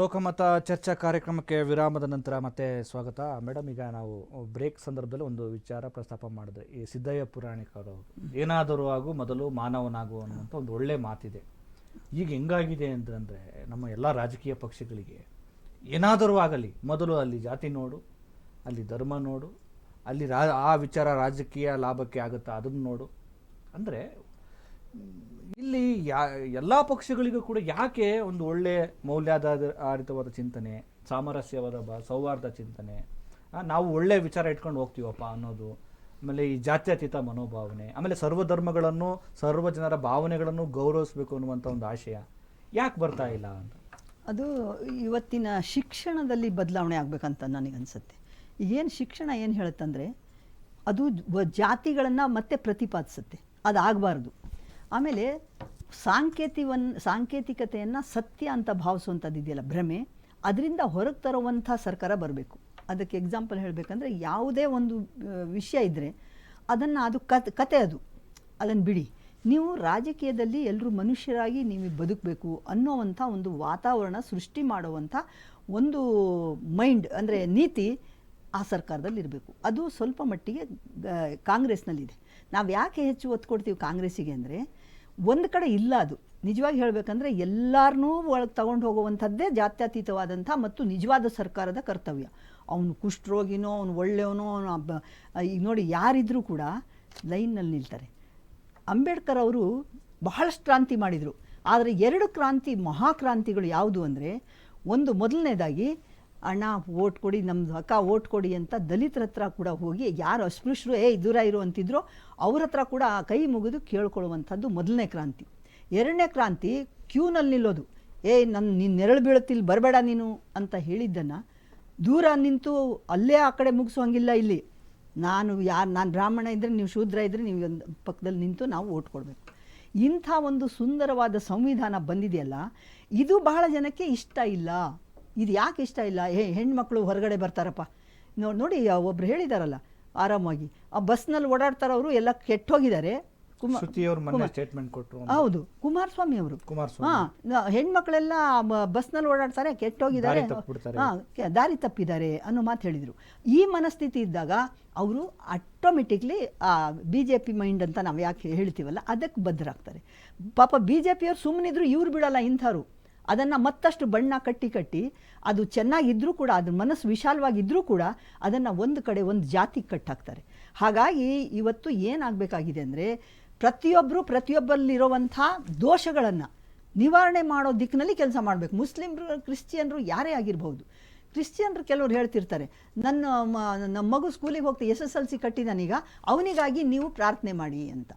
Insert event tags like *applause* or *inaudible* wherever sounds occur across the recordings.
ಲೋಕಮತ ಚರ್ಚಾ ಕಾರ್ಯಕ್ರಮಕ್ಕೆ ವಿರಾಮದ ನಂತರ ಮತ್ತೆ ಸ್ವಾಗತ. ಮೇಡಮ್, ಈಗ ನಾವು ಬ್ರೇಕ್ ಸಂದರ್ಭದಲ್ಲಿ ಒಂದು ವಿಚಾರ ಪ್ರಸ್ತಾಪ ಮಾಡಿದೆ. ಈ ಸಿದ್ದಯ್ಯ ಪುರಾಣಿಕರು ಏನಾದರೂ ಆಗು ಮೊದಲು ಮಾನವನಾಗು ಅನ್ನುವಂಥ ಒಂದು ಒಳ್ಳೆ ಮಾತಿದೆ. ಈಗ ಹೆಂಗಾಗಿದೆ ಅಂತಂದರೆ ನಮ್ಮ ಎಲ್ಲ ರಾಜಕೀಯ ಪಕ್ಷಗಳಿಗೆ ಏನಾದರೂ ಆಗಲಿ, ಮೊದಲು ಅಲ್ಲಿ ಜಾತಿ ನೋಡು, ಅಲ್ಲಿ ಧರ್ಮ ನೋಡು, ಅಲ್ಲಿ ರಾ, ಆ ವಿಚಾರ ರಾಜಕೀಯ ಲಾಭಕ್ಕೆ ಆಗುತ್ತಾ ಅದನ್ನು ನೋಡು. ಅಂದರೆ ಇಲ್ಲಿ ಯಾ, ಎಲ್ಲ ಪಕ್ಷಗಳಿಗೂ ಕೂಡ ಯಾಕೆ ಒಂದು ಒಳ್ಳೆ ಮೌಲ್ಯಾಧಾರಿತವಾದ ಚಿಂತನೆ, ಸಾಮರಸ್ಯವಾದ ಬ, ಸೌಹಾರ್ದ ಚಿಂತನೆ ನಾವು ಒಳ್ಳೆ ವಿಚಾರ ಇಟ್ಕೊಂಡು ಹೋಗ್ತೀವಪ್ಪ ಅನ್ನೋದು, ಆಮೇಲೆ ಈ ಜಾತ್ಯತೀತ ಮನೋಭಾವನೆ, ಆಮೇಲೆ ಸರ್ವಧರ್ಮಗಳನ್ನು ಸರ್ವ ಜನರ ಭಾವನೆಗಳನ್ನು ಗೌರವಿಸಬೇಕು ಅನ್ನುವಂಥ ಒಂದು ಆಶಯ, ಯಾಕೆ ಬರ್ತಾ ಇಲ್ಲ ಅಂತ? ಅದು ಇವತ್ತಿನ ಶಿಕ್ಷಣದಲ್ಲಿ ಬದಲಾವಣೆ ಆಗಬೇಕಂತ ನನಗನ್ಸುತ್ತೆ. ಏನು ಶಿಕ್ಷಣ ಏನು ಹೇಳುತ್ತಂದರೆ, ಅದು ಜಾತಿಗಳನ್ನು ಮತ್ತೆ ಪ್ರತಿಪಾದಿಸುತ್ತೆ ಅದು ಆಗಬಾರ್ದು ಆಮೇಲೆ ಸಾಂಕೇತಿವನ್, ಸಾಂಕೇತಿಕತೆಯನ್ನು ಸತ್ಯ ಅಂತ ಭಾವಿಸುವಂಥದ್ದು ಇದೆಯಲ್ಲ ಭ್ರಮೆ, ಅದರಿಂದ ಹೊರಗೆ ತರುವಂಥ ಸರ್ಕಾರ ಬರಬೇಕು. ಅದಕ್ಕೆ ಎಕ್ಸಾಂಪಲ್ ಹೇಳಬೇಕಂದ್ರೆ ಯಾವುದೇ ಒಂದು ವಿಷಯ ಇದ್ದರೆ ಅದನ್ನು ಅದು ಕತ್, ಕತೆ ಅದು. ಅದನ್ನು ಬಿಡಿ, ನೀವು ರಾಜಕೀಯದಲ್ಲಿ ಎಲ್ಲರೂ ಮನುಷ್ಯರಾಗಿ ನೀವು ಬದುಕಬೇಕು ಅನ್ನೋವಂಥ ಒಂದು ವಾತಾವರಣ ಸೃಷ್ಟಿ ಮಾಡುವಂಥ ಒಂದು ಮೈಂಡ್, ಅಂದರೆ ನೀತಿ ಆ ಸರ್ಕಾರದಲ್ಲಿ ಇರಬೇಕು. ಅದು ಸ್ವಲ್ಪ ಮಟ್ಟಿಗೆ ಕಾಂಗ್ರೆಸ್ನಲ್ಲಿದೆ. ನಾವು ಯಾಕೆ ಹೆಚ್ಚು ಒತ್ತು ಕೊಡ್ತೀವಿ ಕಾಂಗ್ರೆಸ್ಸಿಗೆ ಅಂದರೆ ಒಂದು ಕಡೆ ಇಲ್ಲ ಅದು. ನಿಜವಾಗಿ ಹೇಳಬೇಕಂದ್ರೆ ಎಲ್ಲರನ್ನೂ ಒಳಗೆ ತಗೊಂಡು ಹೋಗುವಂಥದ್ದೇ ಜಾತ್ಯತೀತವಾದಂಥ ಮತ್ತು ನಿಜವಾದ ಸರ್ಕಾರದ ಕರ್ತವ್ಯ. ಅವನು ಕುಷ್ಠರೋಗಿನೋ, ಅವನು ಒಳ್ಳೆಯವನೋ, ಅವನು ಈಗ ನೋಡಿ ಯಾರಿದ್ರೂ ಕೂಡ ಲೈನ್ನಲ್ಲಿ ನಿಲ್ತಾರೆ. ಅಂಬೇಡ್ಕರ್ ಅವರು ಬಹಳಷ್ಟು ಕ್ರಾಂತಿ ಮಾಡಿದರು. ಆದರೆ ಎರಡು ಕ್ರಾಂತಿ, ಮಹಾಕ್ರಾಂತಿಗಳು ಯಾವುದು ಅಂದರೆ, ಒಂದು ಮೊದಲನೇದಾಗಿ ಅಣ್ಣ ಓಟ್ ಕೊಡಿ ನಮ್ಮದು ಅಕ್ಕ ಓಟ್ ಕೊಡಿ ಅಂತ ದಲಿತರ ಹತ್ರ ಕೂಡ ಹೋಗಿ, ಯಾರು ಅಸ್ಪೃಶ್ಯರು ಏ ದೂರ ಇರು ಅಂತಿದ್ರೋ. ಅವ್ರ ಹತ್ರ ಕೂಡ ಕೈ ಮುಗಿದು ಕೇಳ್ಕೊಳ್ಳುವಂಥದ್ದು ಮೊದಲನೇ ಕ್ರಾಂತಿ. ಎರಡನೇ ಕ್ರಾಂತಿ ಕ್ಯೂನಲ್ಲಿ ನಿಲ್ಲೋದು. ಏ ನನ್ನ ನೀನು ನೆರಳು ಬೀಳುತ್ತಿಲ್ಲಿ ಬರಬೇಡ ನೀನು ಅಂತ ಹೇಳಿದ್ದನ್ನು ದೂರ ನಿಂತು ಅಲ್ಲೇ ಆ ಕಡೆ ಮುಗಿಸೋಂಗಿಲ್ಲ ಇಲ್ಲಿ. ನಾನು ಯಾರು, ನಾನು ಬ್ರಾಹ್ಮಣ ಇದ್ದರೆ ನೀವು ಶೂದ್ರ ಇದ್ದರೆ ನೀವು ಒಂದು ಪಕ್ಕದಲ್ಲಿ ನಿಂತು ನಾವು ಓಟ್ ಕೊಡಬೇಕು. ಇಂಥ ಒಂದು ಸುಂದರವಾದ ಸಂವಿಧಾನ ಬಂದಿದೆಯಲ್ಲ, ಇದು ಬಹಳ ಜನಕ್ಕೆ ಇಷ್ಟ ಇಲ್ಲ. ಇದು ಯಾಕೆ ಇಷ್ಟ ಇಲ್ಲ? ಹೇ ಹೆಣ್ಮಕ್ಳು ಹೊರಗಡೆ ಬರ್ತಾರಪ್ಪ. ನೋಡಿ ನೋಡಿ ಒಬ್ರು ಹೇಳಿದಾರಲ್ಲ ಆರಾಮಾಗಿ ಆ ಬಸ್ನಲ್ಲಿ ಓಡಾಡ್ತಾರವರು ಎಲ್ಲ ಕೆಟ್ಟೋಗಿದ್ದಾರೆ. ಹೌದು ಕುಮಾರಸ್ವಾಮಿ ಅವರು. ಹಾ ಹೆಣ್ಮಕ್ಳೆಲ್ಲ ಬಸ್ನಲ್ಲಿ ಓಡಾಡ್ತಾರೆ ಕೆಟ್ಟೋಗಿದ್ದಾರೆ. ಹಾ, ದಾರಿ ತಪ್ಪಿದ್ದಾರೆ ಅನ್ನೋ ಮಾತು ಹೇಳಿದರು. ಈ ಮನಸ್ಥಿತಿ ಇದ್ದಾಗ ಅವರು automatically B J P mind ಅಂತ ನಾವು ಯಾಕೆ ಹೇಳ್ತೀವಲ್ಲ ಅದಕ್ಕೆ ಬದ್ಧರಾಗ್ತಾರೆ. ಪಾಪ ಬಿ ಜೆ ಪಿಯವ್ರು ಸುಮ್ಮನಿದ್ರು ಇವ್ರು ಬಿಡಲ್ಲ ಇಂಥವ್ರು. ಅದನ್ನು ಮತ್ತಷ್ಟು ಬಣ್ಣ ಕಟ್ಟಿ ಕಟ್ಟಿ ಅದು ಚೆನ್ನಾಗಿದ್ದರೂ ಕೂಡ ಅದ್ರ ಮನಸ್ಸು ವಿಶಾಲವಾಗಿದ್ದರೂ ಕೂಡ ಅದನ್ನು ಒಂದು ಕಡೆ ಒಂದು ಜಾತಿಗೆ ಕಟ್ಟಾಕ್ತಾರೆ. ಹಾಗಾಗಿ ಇವತ್ತು ಏನಾಗಬೇಕಾಗಿದೆ ಅಂದರೆ ಪ್ರತಿಯೊಬ್ಬರು ಪ್ರತಿಯೊಬ್ಬರಲ್ಲಿರುವಂಥ ದೋಷಗಳನ್ನು ನಿವಾರಣೆ ಮಾಡೋ ದಿಕ್ಕಿನಲ್ಲಿ ಕೆಲಸ ಮಾಡಬೇಕು. ಮುಸ್ಲಿಮ್ರು, ಕ್ರಿಶ್ಚಿಯನ್ರು ಯಾರೇ ಆಗಿರಬಹುದು. ಕ್ರಿಶ್ಚಿಯನ್ರು ಕೆಲವರು ಹೇಳ್ತಿರ್ತಾರೆ, ನನ್ನ ನಮ್ಮ ಮಗು ಸ್ಕೂಲಿಗೆ ಹೋಗ್ತಾ ಎಸ್ ಎಸ್ ಎಲ್ ಸಿ ಕಟ್ಟಿದಾನೀಗ, ಅವನಿಗಾಗಿ ನೀವು ಪ್ರಾರ್ಥನೆ ಮಾಡಿ ಅಂತ.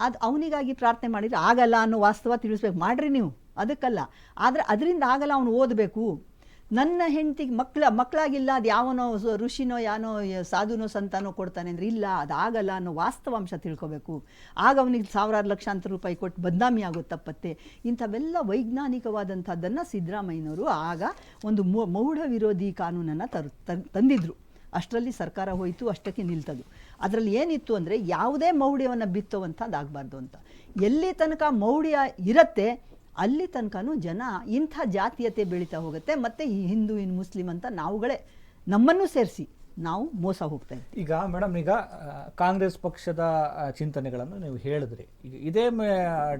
ಅದು ಅವನಿಗಾಗಿ ಪ್ರಾರ್ಥನೆ ಮಾಡಿದರೆ ಆಗಲ್ಲ ಅನ್ನೋ ವಾಸ್ತವ ತಿಳಿಸ್ಬೇಕು. ಮಾಡ್ರಿ ನೀವು. ಅದಕ್ಕಲ್ಲ. ಆದರೆ ಅದರಿಂದ ಆಗಲ್ಲ ಅವನು ಓದಬೇಕು. ನನ್ನ ಹೆಂಡತಿಗೆ ಮಕ್ಕಳ ಮಕ್ಕಳಾಗಿಲ್ಲ ಅದು ಯಾವನೋ ಋಷಿನೋ ಯಾನೋ ಸಾಧುನೋ ಸಂತಾನೋ ಕೊಡ್ತಾನೆ ಅಂದರೆ ಇಲ್ಲ, ಅದು ಆಗಲ್ಲ ಅನ್ನೋ ವಾಸ್ತವಾಂಶ ತಿಳ್ಕೋಬೇಕು. ಆಗ ಅವನಿಗೆ ಸಾವಿರಾರು ಲಕ್ಷಾಂತರ ರೂಪಾಯಿ ಕೊಟ್ಟು ಬದನಾಮಿ ಆಗುತ್ತೆ ತಪ್ಪತ್ತೆ. ಇಂಥವೆಲ್ಲ ವೈಜ್ಞಾನಿಕವಾದಂಥದ್ದನ್ನು ಸಿದ್ದರಾಮಯ್ಯನವರು ಆಗ ಒಂದು ಮೌಢ ವಿರೋಧಿ ಕಾನೂನನ್ನು ತರು, ತಂದಿದ್ರು. ಅಷ್ಟರಲ್ಲಿ ಸರ್ಕಾರ ಹೋಯಿತು, ಅಷ್ಟಕ್ಕೆ ನಿಲ್ತದು. ಅದರಲ್ಲಿ ಏನಿತ್ತು ಅಂದರೆ ಯಾವುದೇ ಮೌಢ್ಯವನ್ನು ಬಿತ್ತುವಂಥದ್ದಾಗಬಾರ್ದು ಅಂತ. ಎಲ್ಲಿ ತನಕ ಮೌಢ್ಯ ಇರತ್ತೆ, ಅಲ್ಲಿ ತನಕನೂ ಜನ ಇಂಥ ಜಾತೀಯತೆ ಬೆಳೀತಾ ಹೋಗುತ್ತೆ, ಮತ್ತು ಈ ಹಿಂದೂ, ಇನ್ ಮುಸ್ಲಿಂ ಅಂತ ನಾವುಗಳೇ ನಮ್ಮನ್ನು ಸೇರಿಸಿ ನಾವು ಮೋಸ ಹೋಗ್ತಾ ಇದ್ದೀವಿ ಈಗ ಮೇಡಮ್, ಈಗ ಕಾಂಗ್ರೆಸ್ ಪಕ್ಷದ ಚಿಂತನೆಗಳನ್ನು ನೀವು ಹೇಳಿದ್ರಿ. ಈಗ ಇದೇ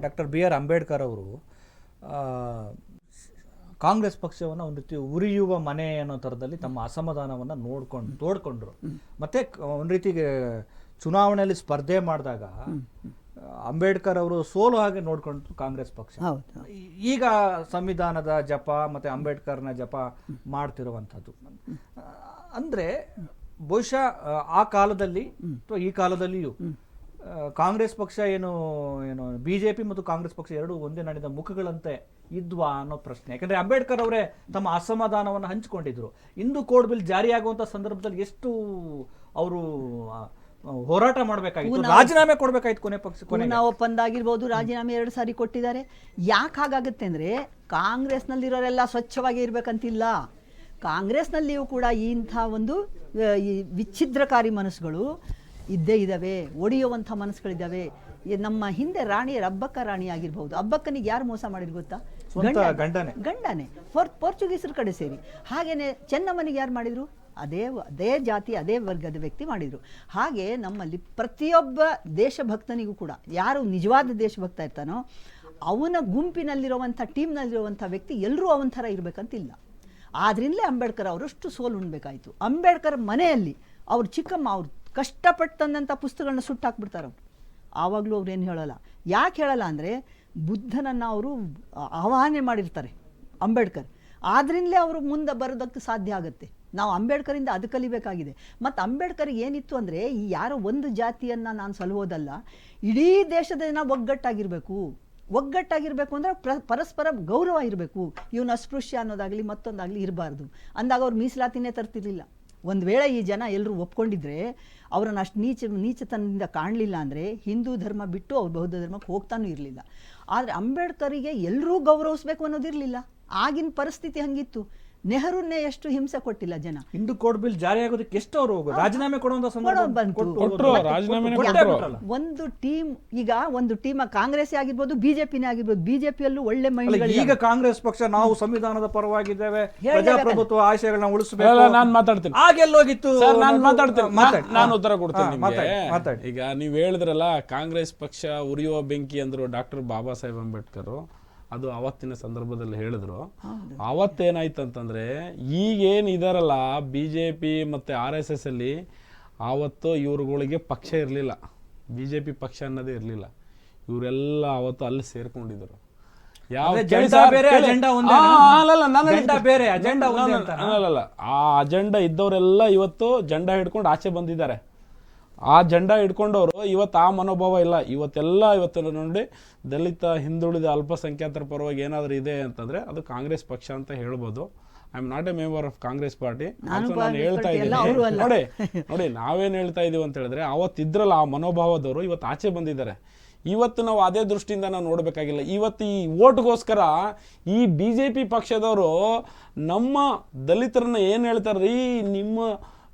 ಡಾಕ್ಟರ್ ಬಿ ಆರ್ ಅಂಬೇಡ್ಕರ್ ಅವರು ಕಾಂಗ್ರೆಸ್ ಪಕ್ಷವನ್ನು ಒಂದು ರೀತಿ ಉರಿಯುವ ಮನೆ ಅನ್ನೋ ಥರದಲ್ಲಿ ತಮ್ಮ ಅಸಮಾಧಾನವನ್ನು ನೋಡ್ಕೊಂಡು ತೋಡ್ಕೊಂಡ್ರು. ಮತ್ತೆ ಒಂದು ರೀತಿಗೆ ಚುನಾವಣೆಯಲ್ಲಿ ಸ್ಪರ್ಧೆ ಮಾಡಿದಾಗ ಅಂಬೇಡ್ಕರ್ ಅವರು ಸೋಲು ಹಾಗೆ ನೋಡ್ಕೊಂಡು ಕಾಂಗ್ರೆಸ್ ಪಕ್ಷ. ಈಗ ಸಂವಿಧಾನದ ಜಪ ಮತ್ತೆ ಅಂಬೇಡ್ಕರ್ನ ಜಪ ಮಾಡ್ತಿರುವಂಥದ್ದು. ಅಂದರೆ ಬಹುಶಃ ಆ, ಕಾಲದಲ್ಲಿ ಅಥವಾ ಈ ಕಾಲದಲ್ಲಿಯೂ ಕಾಂಗ್ರೆಸ್ ಪಕ್ಷ ಏನು ಏನು ಪಿ ಮತ್ತು ಕಾಂಗ್ರೆಸ್ ಪಕ್ಷ ಎರಡು ಒಂದೇ ನಡೆದ ಮುಖಗಳಂತೆ ಇದ್ವಾ ಅನ್ನೋ ಪ್ರಶ್ನೆ. ಯಾಕಂದ್ರೆ ಅಂಬೇಡ್ಕರ್ ಅವರೇ ತಮ್ಮ ಅಸಮಾಧಾನವನ್ನು ಹಂಚಿಕೊಂಡಿದ್ದರು ಇಂದು ಕೋಡ್ ಬಿಲ್ ಜಾರಿಯಾಗುವಂತ ಸಂದರ್ಭದಲ್ಲಿ ಎಷ್ಟು ಅವರು ಹೋರಾಟ ಮಾಡಬೇಕಾಗಿತ್ತು ರಾಜೀನಾಮೆ ಕೊಡಬೇಕಾಯ್ತು ಕೊನೆ ಪಕ್ಷ ಕೊನೆ ಪೂನಾ ಒಪ್ಪಂದ ಆಗಿರ್ಬೋದು ರಾಜೀನಾಮೆ ಎರಡು ಸಾರಿ ಕೊಟ್ಟಿದ್ದಾರೆ. ಯಾಕೆ ಹಾಗಾಗುತ್ತೆ ಅಂದರೆ ಕಾಂಗ್ರೆಸ್ನಲ್ಲಿರೋರೆಲ್ಲ ಸ್ವಚ್ಛವಾಗಿ ಇರಬೇಕಂತಿಲ್ಲ. ಕಾಂಗ್ರೆಸ್ನಲ್ಲಿಯೂ ಕೂಡ ಇಂಥ ಒಂದು ವಿಚ್ಛಿದ್ರಕಾರಿ ಮನಸ್ಸುಗಳು ಇದ್ದೇ ಇದ್ದಾವೆ ಒಡೆಯುವಂಥ ಮನಸ್ಸುಗಳಿದ್ದಾವೆ. ನಮ್ಮ ಹಿಂದೆ ರಾಣಿ ಅಬ್ಬಕ್ಕ ರಾಣಿ ಆಗಿರ್ಬಹುದು. ಅಬ್ಬಕ್ಕನಿಗೆ ಯಾರು ಮೋಸ ಮಾಡಿದ್ರು ಗೊತ್ತಾ? ಗಂಡನೆ. ಗಂಡನೇ. ಗಂಡನೇ. ಪೋರ್ ಪೋರ್ಚುಗೀಸರ ಕಡೆ ಸೇರಿ. ಹಾಗೇನೆ ಚೆನ್ನಮ್ಮನಿಗೆ ಯಾರು ಮಾಡಿದ್ರು? ಅದೇ ಅದೇ ಜಾತಿ ಅದೇ ವರ್ಗದ ವ್ಯಕ್ತಿ ಮಾಡಿದ್ರು. ಹಾಗೆ ನಮ್ಮಲ್ಲಿ ಪ್ರತಿಯೊಬ್ಬ ದೇಶಭಕ್ತನಿಗೂ ಕೂಡ ಯಾರು ನಿಜವಾದ ದೇಶಭಕ್ತ ಇರ್ತಾನೋ ಅವನ ಗುಂಪಿನಲ್ಲಿರುವಂಥ ಟೀಮ್ನಲ್ಲಿರುವಂಥ ವ್ಯಕ್ತಿ ಎಲ್ಲರೂ ಅವನ ಥರ ಇರಬೇಕಂತಿಲ್ಲ. ಆದ್ರಿಂದಲೇ ಅಂಬೇಡ್ಕರ್ ಅವರಷ್ಟು ಸೋಲು ಉಣ್ಬೇಕಾಯ್ತು. ಅಂಬೇಡ್ಕರ್ ಮನೆಯಲ್ಲಿ ಅವ್ರ ಚಿಕ್ಕಮ್ಮ ಅವ್ರು ಕಷ್ಟಪಟ್ಟು ತಂದಂಥ ಪುಸ್ತಕಗಳನ್ನ ಸುಟ್ಟಾಕ್ಬಿಡ್ತಾರೆ ಅವರು. ಆವಾಗಲೂ ಅವ್ರು ಏನು ಹೇಳಲ್ಲ. ಯಾಕೆ ಹೇಳಲ್ಲ ಅಂದರೆ ಬುದ್ಧನನ್ನು ಅವರು ಆಹ್ವಾನೆ ಮಾಡಿರ್ತಾರೆ ಅಂಬೇಡ್ಕರ್. ಆದ್ರಿಂದಲೇ ಅವರು ಮುಂದೆ ಬರೋದಕ್ಕೆ ಸಾಧ್ಯ ಆಗುತ್ತೆ. ನಾವು ಅಂಬೇಡ್ಕರಿಂದ ಅದು ಕಲಿಬೇಕಾಗಿದೆ. ಮತ್ತು ಅಂಬೇಡ್ಕರ್ ಏನಿತ್ತು ಅಂದರೆ ಈ ಯಾರೋ ಒಂದು ಜಾತಿಯನ್ನು ನಾನು ಸಲುವುದಲ್ಲ, ಇಡೀ ದೇಶದ ಜನ ಒಗ್ಗಟ್ಟಾಗಿರಬೇಕು. ಒಗ್ಗಟ್ಟಾಗಿರಬೇಕು ಅಂದರೆ ಪ್ರ, ಪರಸ್ಪರ ಗೌರವ ಇರಬೇಕು. ಇವನು ಅಸ್ಪೃಶ್ಯ ಅನ್ನೋದಾಗಲಿ ಮತ್ತೊಂದಾಗಲಿ ಇರಬಾರ್ದು. ಅಂದಾಗ ಅವ್ರು ಮೀಸಲಾತಿನೇ ತರ್ತಿರ್ಲಿಲ್ಲ. ಒಂದು ವೇಳೆ ಈ ಜನ ಎಲ್ಲರೂ ಒಪ್ಕೊಂಡಿದ್ರೆ, ಅವರನ್ನು ಅಷ್ಟು ನೀಚ, ನೀಚತನದಿಂದ ಕಾಣಲಿಲ್ಲ ಅಂದರೆ ಹಿಂದೂ ಧರ್ಮ ಬಿಟ್ಟು ಅವ್ರು ಬೌದ್ಧ ಧರ್ಮಕ್ಕೆ ಹೋಗ್ತಾನೂ ಇರಲಿಲ್ಲ. ಆದರೆ ಅಂಬೇಡ್ಕರಿಗೆ ಎಲ್ಲರೂ ಗೌರವಿಸ್ಬೇಕು ಅನ್ನೋದಿರಲಿಲ್ಲ. ಆಗಿನ ಪರಿಸ್ಥಿತಿ ಹಂಗಿತ್ತು. ನೆಹರೂನ್ನೇ ಎಷ್ಟು ಹಿಂಸೆ ಕೊಟ್ಟಿಲ್ಲ ಜನ. ಹಿಂದೂ ಕೋಡ್ ಬಿಲ್ ಜಾರಿ ಆಗೋದಕ್ಕೆ ಎಷ್ಟು ಅವರು ರಾಜೀನಾಮೆ ಕೊಡುವಂತ ಸಂದರ್ಭ ಕೊಡೋ ಬಂತು. ಕೊಟ್ಟು- ಕೊಟ್ರು, ಕೊಟ್ಟು- ರಾಜೀನಾಮೆನೇ ಕೊಟ್ರು. ಒಂದು ಟೀಮ್ ಈಗ ಒಂದು ಟೀಮ್ ಕಾಂಗ್ರೆಸ್ ಆಗಿರ್ಬೋದು ಬಿಜೆಪಿನೇ ಆಗಿರ್ಬೋದು ಬಿಜೆಪಿಯಲ್ಲೂ ಒಳ್ಳೆ ಮೈಂಡ್ ಮೈಂಡ್ಗಳು ಈಗ ಕಾಂಗ್ರೆಸ್ ಪಕ್ಷ ನಾವು ಸಂವಿಧಾನದ ಪರವಾಗಿದ್ದೇವೆ ಪ್ರಜಾಪ್ರಭುತ್ವ ಆಶಯಗಳನ್ನ ಅಲ್ಲ, ಉಳಿಸಬೇಕು ನಾನ್ ಮಾತಾಡ್ತೀನಿ. ಆಗೆಲ್ಲೋಗಿತ್ತು ಸರ್ ನಾನು ಅನ್ನೋದು- ಮಾತಾಡ್ತೀನಿ. ಮಾತಾಡಿ. ನಾನ್- ನಾನು ಉತ್ತರ ಕೊಡ್ತೀನಿ ಹಾ, ನಿಮ್ಗೆ. ಮಾತಾಡಿ, ಮಾತಾಡಿ. ಈಗ ನೀವು ಹೇಳಿದ್ರಲ್ಲ ಕಾಂಗ್ರೆಸ್ ಪಕ್ಷ ಉರಿಯುವ ಬೆಂಕಿ ಅಂದ್ರು ಡಾಕ್ಟರ್ ಬಾಬಾ ಸಾಹೇಬ್ ಅಂಬೇಡ್ಕರ್. ಅದು ಅವತ್ತಿನ ಸಂದರ್ಭದಲ್ಲಿ ಹೇಳಿದ್ರು. ಅವತ್ತೇನಾಯ್ತು ಅಂತಂದ್ರೆ ಈಗೇನ್ ಇದಾರಲ್ಲ ಬಿ ಜೆ ಪಿ ಮತ್ತೆ ಆರ್ ಎಸ್ ಎಸ್ ಅಲ್ಲಿ ಆವತ್ತು ಇವ್ರುಗಳಿಗೆ ಪಕ್ಷ ಇರಲಿಲ್ಲ. ಬಿ ಜೆ ಪಿ ಪಕ್ಷ ಅನ್ನೋದೇ ಇರಲಿಲ್ಲ. ಇವರೆಲ್ಲ ಅವತ್ತು ಅಲ್ಲಿ ಸೇರ್ಕೊಂಡಿದ್ರು. ಯಾವ? ಅಲ್ಲಲ್ಲ ಆ ಅಜೆಂಡಾ ಇದ್ದವರೆಲ್ಲ ಇವತ್ತು ಜಂಡ ಹಿಡ್ಕೊಂಡು ಆಚೆ ಬಂದಿದ್ದಾರೆ. ಆ ಜಂಡಾ ಇಟ್ಕೊಂಡವರು ಇವತ್ತು ಆ ಮನೋಭಾವ ಇಲ್ಲ. ಇವತ್ತೆಲ್ಲ ಇವತ್ತು ನೋಡಿ ದಲಿತ ಹಿಂದುಳಿದ ಅಲ್ಪಸಂಖ್ಯಾತರ ಪರವಾಗಿ ಏನಾದರೂ ಇದೆ ಅಂತಂದ್ರೆ ಅದು ಕಾಂಗ್ರೆಸ್ ಪಕ್ಷ ಅಂತ ಹೇಳ್ಬೋದು. I am not a member of Congress party. ನಾನು ಹೇಳ್ತಾ ಇದ್ದೀನಿ. ನೋಡಿ ನೋಡಿ ನಾವೇನು ಹೇಳ್ತಾ ಇದೀವಿ ಅಂತ ಹೇಳಿದ್ರೆ ಅವತ್ತಿದ್ರಲ್ಲ ಆ ಮನೋಭಾವದವರು ಇವತ್ತು ಆಚೆ ಬಂದಿದ್ದಾರೆ. ಇವತ್ತು ನಾವು ಅದೇ ದೃಷ್ಟಿಯಿಂದ ನಾವು ನೋಡಬೇಕಾಗಿಲ್ಲ. ಇವತ್ತು ಈ ಓಟ್ಗೋಸ್ಕರ ಈ ಬಿ ಜೆ ಪಿ ಪಕ್ಷದವರು ನಮ್ಮ ದಲಿತರನ್ನ ಏನು ಹೇಳ್ತಾರೀ ನಿಮ್ಮ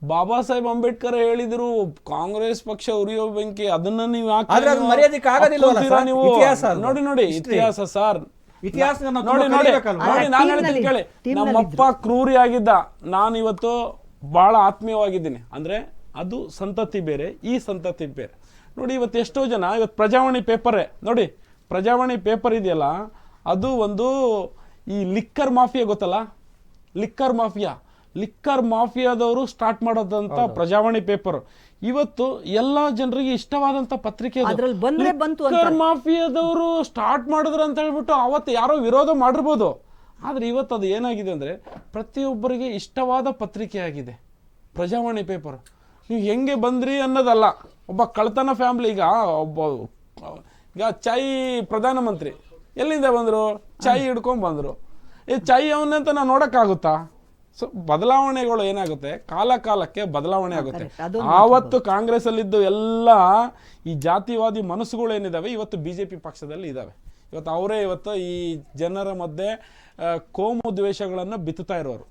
ಬಾಬಾ ಸಾಹೇಬ್ ಅಂಬೇಡ್ಕರ್ ಹೇಳಿದ್ರು ಕಾಂಗ್ರೆಸ್ ಪಕ್ಷ ಉರಿಯೋ ಬೆಂಕಿ ಅದನ್ನ ನೀವು ನೀವು? ನೋಡಿ ನೋಡಿ ಇತಿಹಾಸ ಸರ್. ಇತಿಹಾಸ ನೋಡಿ ನೋಡಿ ನೋಡಿ ನಾನು ಹೇಳ್ತೀನಿ ಕೇಳಿ. ನಮ್ಮಪ್ಪ ಕ್ರೂರಿ ಆಗಿದ್ದ ನಾನು ಇವತ್ತು ಬಹಳ ಆತ್ಮೀಯವಾಗಿದ್ದೀನಿ. ಅಂದ್ರೆ ಅದು ಸಂತತಿ ಬೇರೆ ಈ ಸಂತತಿ ಬೇರೆ. ನೋಡಿ ಇವತ್ತು ಎಷ್ಟೋ ಜನ ಇವತ್ತು ಪ್ರಜಾವಾಣಿ ಪೇಪರೇ ನೋಡಿ ಪ್ರಜಾವಾಣಿ ಪೇಪರ್ ಇದೆಯಲ್ಲ ಅದು ಒಂದು ಈ ಲಿಕ್ಕರ್ ಮಾಫಿಯಾ ಗೊತ್ತಲ್ಲ? Liquor mafia. ಲಿಕ್ಕರ್ ಮಾಫಿಯಾದವರು ಸ್ಟಾರ್ಟ್ ಮಾಡೋದಂತ ಪ್ರಜಾವಾಣಿ ಪೇಪರ್. ಇವತ್ತು ಎಲ್ಲಾ ಜನರಿಗೆ ಇಷ್ಟವಾದಂತ ಪತ್ರಿಕೆ ಮಾಫಿಯಾದವರು ಸ್ಟಾರ್ಟ್ ಮಾಡಿದ್ರು ಅಂತ ಹೇಳ್ಬಿಟ್ಟು ಅವತ್ತು ಯಾರೋ ವಿರೋಧ ಮಾಡಿರ್ಬೋದು. ಆದ್ರೆ ಇವತ್ತು ಅದು ಏನಾಗಿದೆ ಅಂದ್ರೆ ಪ್ರತಿಯೊಬ್ಬರಿಗೆ ಇಷ್ಟವಾದ ಪತ್ರಿಕೆ ಆಗಿದೆ. ಪ್ರಜಾವಾಣಿ ಪೇಪರ್. ನೀವು ಹೆಂಗೆ ಬಂದ್ರಿ ಅನ್ನೋದಲ್ಲ. ಒಬ್ಬ ಕಳ್ತನ ಫ್ಯಾಮಿಲಿ ಈಗ ಒಬ್ಬ ಈಗ ಚೈ ಪ್ರಧಾನಮಂತ್ರಿ. ಎಲ್ಲಿಂದ ಬಂದ್ರು? ಚೈ ಹಿಡ್ಕೊಂಡ್ ಬಂದ್ರು. ಈ ಚೈ ಅವನಂತ ನಾವು ನೋಡಕ್ಕಾಗುತ್ತಾ? ಸೊ ಬದಲಾವಣೆಗಳು ಏನಾಗುತ್ತೆ? ಕಾಲ ಕಾಲಕ್ಕೆ ಬದಲಾವಣೆ ಆಗುತ್ತೆ. ಆವತ್ತು ಕಾಂಗ್ರೆಸ್ ಅಲ್ಲಿದ್ದು ಎಲ್ಲ ಈ ಜಾತಿವಾದಿ ಮನಸ್ಸುಗಳು ಏನಿದಾವೆ ಇವತ್ತು ಬಿಜೆಪಿ ಪಕ್ಷದಲ್ಲಿ ಇದಾವೆ. ಇವತ್ತು ಅವರೇ ಇವತ್ತು ಈ ಜನರ ಮಧ್ಯೆ ಕೋಮು ದ್ವೇಷಗಳನ್ನು ಬಿತ್ತುತ್ತಾ ಇರೋರು.